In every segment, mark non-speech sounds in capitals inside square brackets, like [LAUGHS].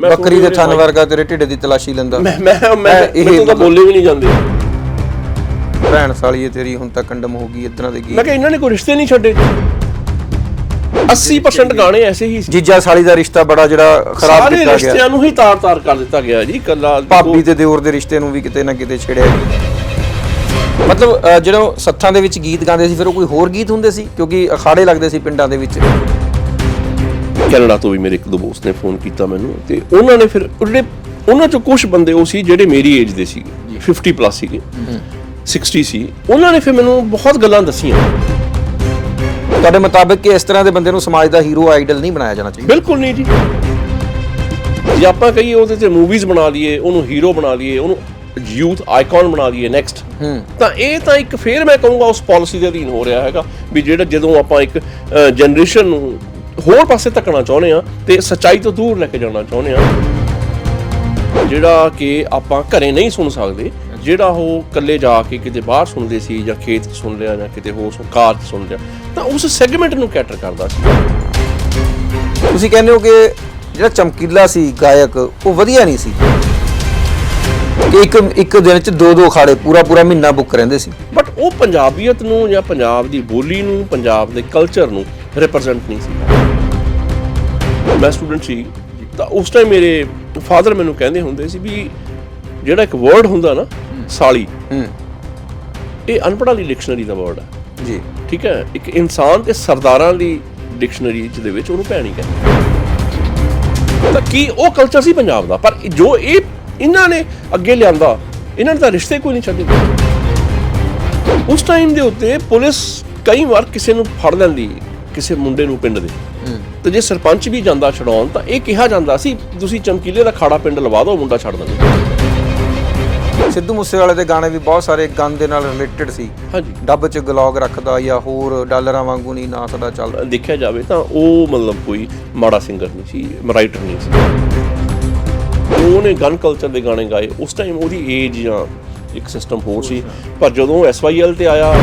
ਮੈਂ ਬੱਕਰੀ ਦੇ ਥਣ ਵਰਗਾ ਤੇਰੇ ਢਿੱਡ ਦੀ ਤਲਾਸ਼ੀ ਲੈਂਦਾ। ਮੈਂ ਮੈਂ ਮੈਂ ਇਹ ਤਾਂ ਬੋਲੇ ਵੀ ਨਹੀਂ ਜਾਂਦੇ। ਭੈਣ ਸਾਲੀਏ ਤੇਰੀ ਹੁਣ ਤਾਂ ਕੰਡਮ ਹੋ ਗਈ ਇਦਾਂ ਦੇ ਮੈਂ ਗੀਤ ਕਿਹਾ ਇਹਨਾਂ ਨੇ ਕੋਈ ਰਿਸ਼ਤੇ ਨਹੀਂ ਛੱਡੇ। 80% ਗਾਣੇ ਐਸੇ ਹੀ ਸੀ। ਜੀਜਾ ਸਾਲੀ ਦਾ ਰਿਸ਼ਤਾ ਬੜਾ ਜਿਹੜਾ ਖਰਾਬ ਸਾਰੇ ਕੀਤਾ ਗਿਆ। ਰਿਸ਼ਤਿਆਂ ਨੂੰ ਹੀ ਤਾਰ-ਤਾਰ ਕਰ ਦਿੱਤਾ ਗਿਆ ਜੀ ਕੱਲਾ ਭਾਬੀ ਤੇ ਦਿਓਰ ਦੇ ਰਿਸ਼ਤੇ ਨੂੰ ਵੀ ਕਿਤੇ ਨਾ ਕਿਤੇ ਛੇੜਿਆ। ਮਤਲਬ ਜਦੋਂ ਸੱਥਾਂ ਦੇ ਵਿੱਚ ਗੀਤ ਗਾਉਂਦੇ ਸੀ ਫਿਰ ਉਹ ਕੋਈ ਹੋਰ ਗੀਤ ਹੁੰਦੇ ਸੀ? ਕਿਉਂਕਿ ਅਖਾੜੇ ਲੱਗਦੇ ਸੀ ਪਿੰਡਾਂ ਦੇ ਵਿੱਚ। ਕੈਨੇਡਾ ਤੋਂ ਵੀ ਮੇਰੇ ਇੱਕ ਦੋ ਦੋਸਤ ਨੇ ਫੋਨ ਕੀਤਾ ਮੈਨੂੰ ਤੇ ਉਹਨਾਂ ਨੇ ਫਿਰ ਜਿਹੜੇ ਉਹਨਾਂ ਚੋਂ ਕੁਝ ਬੰਦੇ ਉਹ ਸੀ ਜਿਹੜੇ ਮੇਰੀ ਏਜ ਦੇ ਸੀਗੇ 50 ਪਲੱਸ ਸੀਗੇ 60 ਸੀ। ਉਹਨਾਂ ਨੇ ਫਿਰ ਮੈਨੂੰ ਬਹੁਤ ਗੱਲਾਂ ਦੱਸੀਆਂ। ਤੁਹਾਡੇ ਮੁਤਾਬਕ ਕਿ ਇਸ ਤਰ੍ਹਾਂ ਦੇ ਬੰਦੇ ਨੂੰ ਸਮਾਜ ਦਾ ਹੀਰੋ ਆਈਡਲ ਨਹੀਂ ਬਣਾਇਆ ਜਾਣਾ ਚਾਹੀਦਾ? ਬਿਲਕੁਲ ਨਹੀਂ ਜੀ। ਜੇ ਆਪਾਂ ਕਹੀਏ ਉਹਦੇ ਤੇ ਮੂਵੀਜ਼ ਬਣਾ ਲਈਏ ਉਹਨੂੰ ਹੀਰੋ ਬਣਾ ਲਈਏ ਉਹਨੂੰ ਯੂਥ ਆਈਕਨ ਬਣਾ ਲਈਏ ਨੈਕਸਟ ਤਾਂ ਇਹ ਤਾਂ ਇੱਕ ਫੇਰ ਮੈਂ ਕਹੂੰਗਾ ਉਸ ਪਾਲਿਸੀ ਦੇ ਅਧੀਨ ਹੋ ਰਿਹਾ ਹੈਗਾ ਵੀ ਜਿਹੜਾ ਜਦੋਂ ਆਪਾਂ ਇੱਕ ਜਨਰੇਸ਼ਨ ਨੂੰ ਹੋਰ ਪਾਸੇ ਧੱਕਣਾ ਚਾਹੁੰਦੇ ਆ ਤੇ ਸੱਚਾਈ ਤੋਂ ਦੂਰ ਲੈ ਕੇ ਜਾਣਾ ਚਾਹੁੰਦੇ ਆ। ਜਿਹੜਾ ਕਿ ਆਪਾਂ ਘਰੇ ਨਹੀਂ ਸੁਣ ਸਕਦੇ ਜਿਹੜਾ ਉਹ ਇਕੱਲੇ ਜਾ ਕੇ ਕਿਤੇ ਬਾਹਰ ਸੁਣਦੇ ਸੀ ਜਾਂ ਖੇਤ 'ਚ ਸੁਣ ਲਿਆ ਜਾਂ ਕਿਤੇ ਹੋਰ ਕਾਰ 'ਚ ਸੁਣ ਲਿਆ ਤਾਂ ਉਸ ਸੈਗਮੈਂਟ ਨੂੰ ਕੈਟਰ ਕਰਦਾ ਸੀ। ਤੁਸੀਂ ਕਹਿੰਦੇ ਹੋ ਕਿ ਜਿਹੜਾ ਚਮਕੀਲਾ ਸੀ ਗਾਇਕ ਉਹ ਵਧੀਆ ਨਹੀਂ ਸੀ। ਕਿ ਇੱਕ ਇੱਕ ਦਿਨ ਚ ਦੋ ਦੋ ਅਖਾੜੇ ਪੂਰਾ ਪੂਰਾ ਮਹੀਨਾ ਬੁੱਕ ਰਹਿੰਦੇ ਸੀ। ਬਟ ਉਹ ਪੰਜਾਬੀਅਤ ਨੂੰ ਜਾਂ ਪੰਜਾਬ ਦੀ ਬੋਲੀ ਨੂੰ ਪੰਜਾਬ ਦੇ ਕਲਚਰ ਨੂੰ ਰਿਪਰੈਜ਼ੈਂਟ ਨਹੀਂ ਸੀ। ਮੈਂ ਸਟੂਡੈਂਟ ਸੀ। ਤਾਂ ਉਸ ਟਾਈਮ ਮੇਰੇ ਫਾਦਰ ਮੈਨੂੰ ਕਹਿੰਦੇ ਹੁੰਦੇ ਸੀ ਵੀ ਜਿਹੜਾ ਇੱਕ ਵਰਡ ਹੁੰਦਾ ਨਾ ਸਾਲੀ ਇਹ ਅਨਪੜ੍ਹਾਂ ਦੀ ਡਿਕਸ਼ਨਰੀ ਦਾ ਵਰਡ ਹੈ ਜੀ। ਠੀਕ ਹੈ? ਇੱਕ ਇਨਸਾਨ ਤੇ ਸਰਦਾਰਾਂ ਦੀ ਡਿਕਸ਼ਨਰੀ ਚ ਦੇ ਵਿੱਚ ਉਹਨੂੰ ਭੈਣੀ ਕਹਿੰਦੇ ਤਾਂ ਕੀ ਉਹ ਕਲਚਰ ਸੀ ਪੰਜਾਬ ਦਾ? ਪਰ ਜੋ ਇਹ ਇਹਨਾਂ ਨੇ ਅੱਗੇ ਲਿਆਂਦਾ ਇਹਨਾਂ ਨੇ ਤਾਂ ਰਿਸ਼ਤੇ ਕੋਈ ਨਹੀਂ ਛੱਡੇ। ਉਸ ਟਾਈਮ ਦੇ ਉੱਤੇ ਪੁਲਿਸ ਕਈ ਵਾਰ ਕਿਸੇ ਨੂੰ ਫੜ ਲੈਂਦੀ। ਕਿਸੇ ਮੁੰਡੇ ਨੂੰ ਪਿੰਡ ਦੇ। ਤੇ ਜੇ ਸਰਪੰਚ ਵੀ ਜਾਂਦਾ ਛਡਾਉਣ ਤਾਂ ਇਹ ਕਿਹਾ ਜਾਂਦਾ ਸੀ ਤੁਸੀਂ ਚਮਕੀਲੇ ਦਾ ਖਾੜਾ ਪਿੰਡ ਲਵਾ ਦਿਓ ਮੁੰਡਾ ਛੱਡ ਦਿੰਦੇ। ਸਿੱਧੂ ਮੂਸੇਵਾਲੇ ਦੇ ਗਾਣੇ ਵੀ ਬਹੁਤ ਸਾਰੇ ਗਨ ਦੇ ਨਾਲ ਰਿਲੇਟਡ ਸੀ। ਹਾਂਜੀ। ਡੱਬ 'ਚ ਗਲੌਗ ਰੱਖਦਾ ਜਾਂ ਹੋਰ ਡਾਲਰਾਂ ਵਾਂਗੂ ਨਹੀਂ ਨਾ ਸਦਾ ਚੱਲਦਾ ਦੇਖਿਆ ਜਾਵੇ ਤਾਂ ਉਹ ਮਤਲਬ ਕੋਈ ਮਾੜਾ ਸਿੰਗਰ ਨਹੀਂ ਸੀ ਰਾਈਟਰ ਨਹੀਂ ਸੀ। ਉਹਨੇ ਗਨ ਕਲਚਰ ਦੇ ਗਾਣੇ ਗਾਏ। ਉਸ ਟਾਈਮ ਉਹਦੀ ਏਜ ਜਾਂ ਇੱਕ ਸਿਸਟਮ ਹੋਰ ਸੀ। ਪਰ ਜਦੋਂ ਐਸਵਾਈਐਲ ਤੇ ਆਇਆ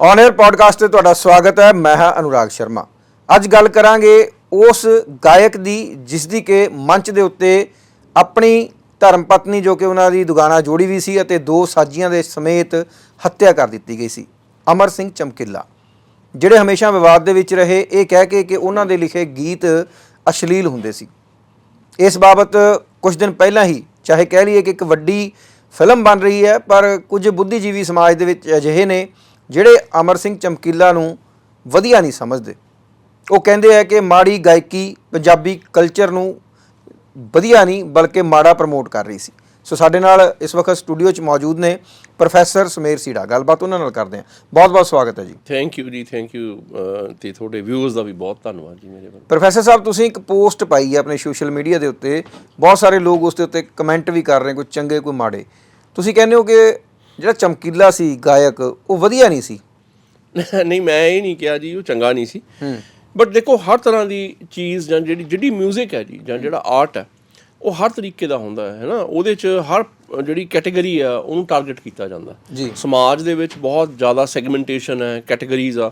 ਔਨ 에ਅਰ ਪੋਡਕਾਸਟ ਤੇ ਤੁਹਾਡਾ ਸਵਾਗਤ ਹੈ, ਮੈਂ ਹਾਂ ਅਨੁਰਾਗ ਸ਼ਰਮਾ। ਅੱਜ ਗੱਲ ਕਰਾਂਗੇ ਉਸ ਗਾਇਕ ਦੀ, ਜਿਸ ਦੀ ਕਿ ਮੰਚ ਦੇ ਉੱਤੇ ਆਪਣੀ ਧਰਮ ਪਤਨੀ ਜੋ ਕਿ ਉਹਨਾਂ ਦੀ ਦੁਗਾਨਾ ਜੋੜੀ ਵੀ ਸੀ ਅਤੇ ਦੋ ਸਾਜੀਆਂ ਦੇ ਸਮੇਤ ਹੱਤਿਆ ਕਰ ਦਿੱਤੀ ਗਈ ਸੀ, ਅਮਰ ਸਿੰਘ ਚਮਕਿੱਲਾ। ਜਿਹੜੇ ਹਮੇਸ਼ਾ ਵਿਵਾਦ ਦੇ ਵਿੱਚ ਰਹੇ, ਇਹ ਕਹਿ ਕੇ ਕਿ ਉਹਨਾਂ ਦੇ ਲਿਖੇ ਗੀਤ ਅਸ਼ਲੀਲ ਹੁੰਦੇ ਸੀ। ਇਸ ਬਾਬਤ ਕੁਝ ਦਿਨ ਪਹਿਲਾਂ ਹੀ, ਚਾਹੇ ਕਹਿ ਲਈਏ ਕਿ ਇੱਕ ਵੱਡੀ ਫਿਲਮ ਬਣ ਰਹੀ ਹੈ, ਪਰ ਕੁਝ ਬੁੱਧੀਜੀਵੀ ਸਮਾਜ ਦੇ ਵਿੱਚ ਅਜਿਹੇ ਨੇ ਜਿਹੜੇ ਅਮਰ ਸਿੰਘ ਚਮਕੀਲਾ ਨੂੰ ਵਧੀਆ ਨਹੀਂ ਸਮਝਦੇ। ਉਹ ਕਹਿੰਦੇ ਆ ਕਿ ਮਾੜੀ ਗਾਇਕੀ ਪੰਜਾਬੀ ਕਲਚਰ ਨੂੰ ਵਧੀਆ ਨਹੀਂ ਬਲਕਿ ਮਾੜਾ ਪ੍ਰਮੋਟ ਕਰ ਰਹੀ ਸੀ। ਸੋ ਸਾਡੇ ਨਾਲ ਇਸ ਵਕਤ ਸਟੂਡੀਓ 'ਚ ਮੌਜੂਦ ਨੇ ਪ੍ਰੋਫੈਸਰ ਸਮੇਰ ਸੀੜਾ। ਗੱਲਬਾਤ ਉਹਨਾਂ ਨਾਲ ਕਰਦੇ ਹਾਂ। ਬਹੁਤ ਬਹੁਤ ਸਵਾਗਤ ਹੈ ਜੀ। ਥੈਂਕ ਯੂ ਜੀ ਥੈਂਕ ਯੂ ਤੇ ਤੁਹਾਡੇ ਵਿਊਅਰਸ ਦਾ ਵੀ ਬਹੁਤ ਧੰਨਵਾਦ ਜੀ ਮੇਰੇ ਵੱਲੋਂ। ਪ੍ਰੋਫੈਸਰ ਸਾਹਿਬ ਤੁਸੀਂ ਇੱਕ ਪੋਸਟ ਪਾਈ ਹੈ ਆਪਣੇ ਸੋਸ਼ਲ ਮੀਡੀਆ ਦੇ ਉੱਤੇ। ਬਹੁਤ ਸਾਰੇ ਲੋਕ ਉਸ ਦੇ ਉੱਤੇ ਕਮੈਂਟ ਵੀ ਕਰ ਰਹੇ ਕੋਈ ਚੰਗੇ ਕੋਈ ਮਾੜੇ। ਤੁਸੀਂ ਕਹਿੰਦੇ ਹੋ ਕਿ ਜਿਹੜਾ ਚਮਕੀਲਾ ਸੀ ਗਾਇਕ ਉਹ ਵਧੀਆ ਨਹੀਂ ਸੀ। [LAUGHS] ਨਹੀਂ ਮੈਂ ਇਹ ਨਹੀਂ ਕਿਹਾ ਜੀ ਉਹ ਚੰਗਾ ਨਹੀਂ ਸੀ। ਬਟ ਦੇਖੋ ਹਰ ਤਰ੍ਹਾਂ ਦੀ ਚੀਜ਼ ਜਾਂ ਜਿਹੜੀ ਜਿਹੜੀ 뮤직 ਹੈ ਜੀ ਜਾਂ ਜਿਹੜਾ ਆਰਟ ਹੈ ਉਹ ਹਰ ਤਰੀਕੇ ਦਾ ਹੁੰਦਾ ਹੈ ਨਾ ਉਹਦੇ ਚ ਹਰ ਜਿਹੜੀ ਕੈਟਾਗਰੀ ਆ ਉਹਨੂੰ ਟਾਰਗੇਟ ਕੀਤਾ ਜਾਂਦਾ। ਸਮਾਜ ਦੇ ਵਿੱਚ ਬਹੁਤ ਜ਼ਿਆਦਾ ਸੈਗਮੈਂਟੇਸ਼ਨ ਹੈ ਕੈਟਾਗਰੀਜ਼ ਆ।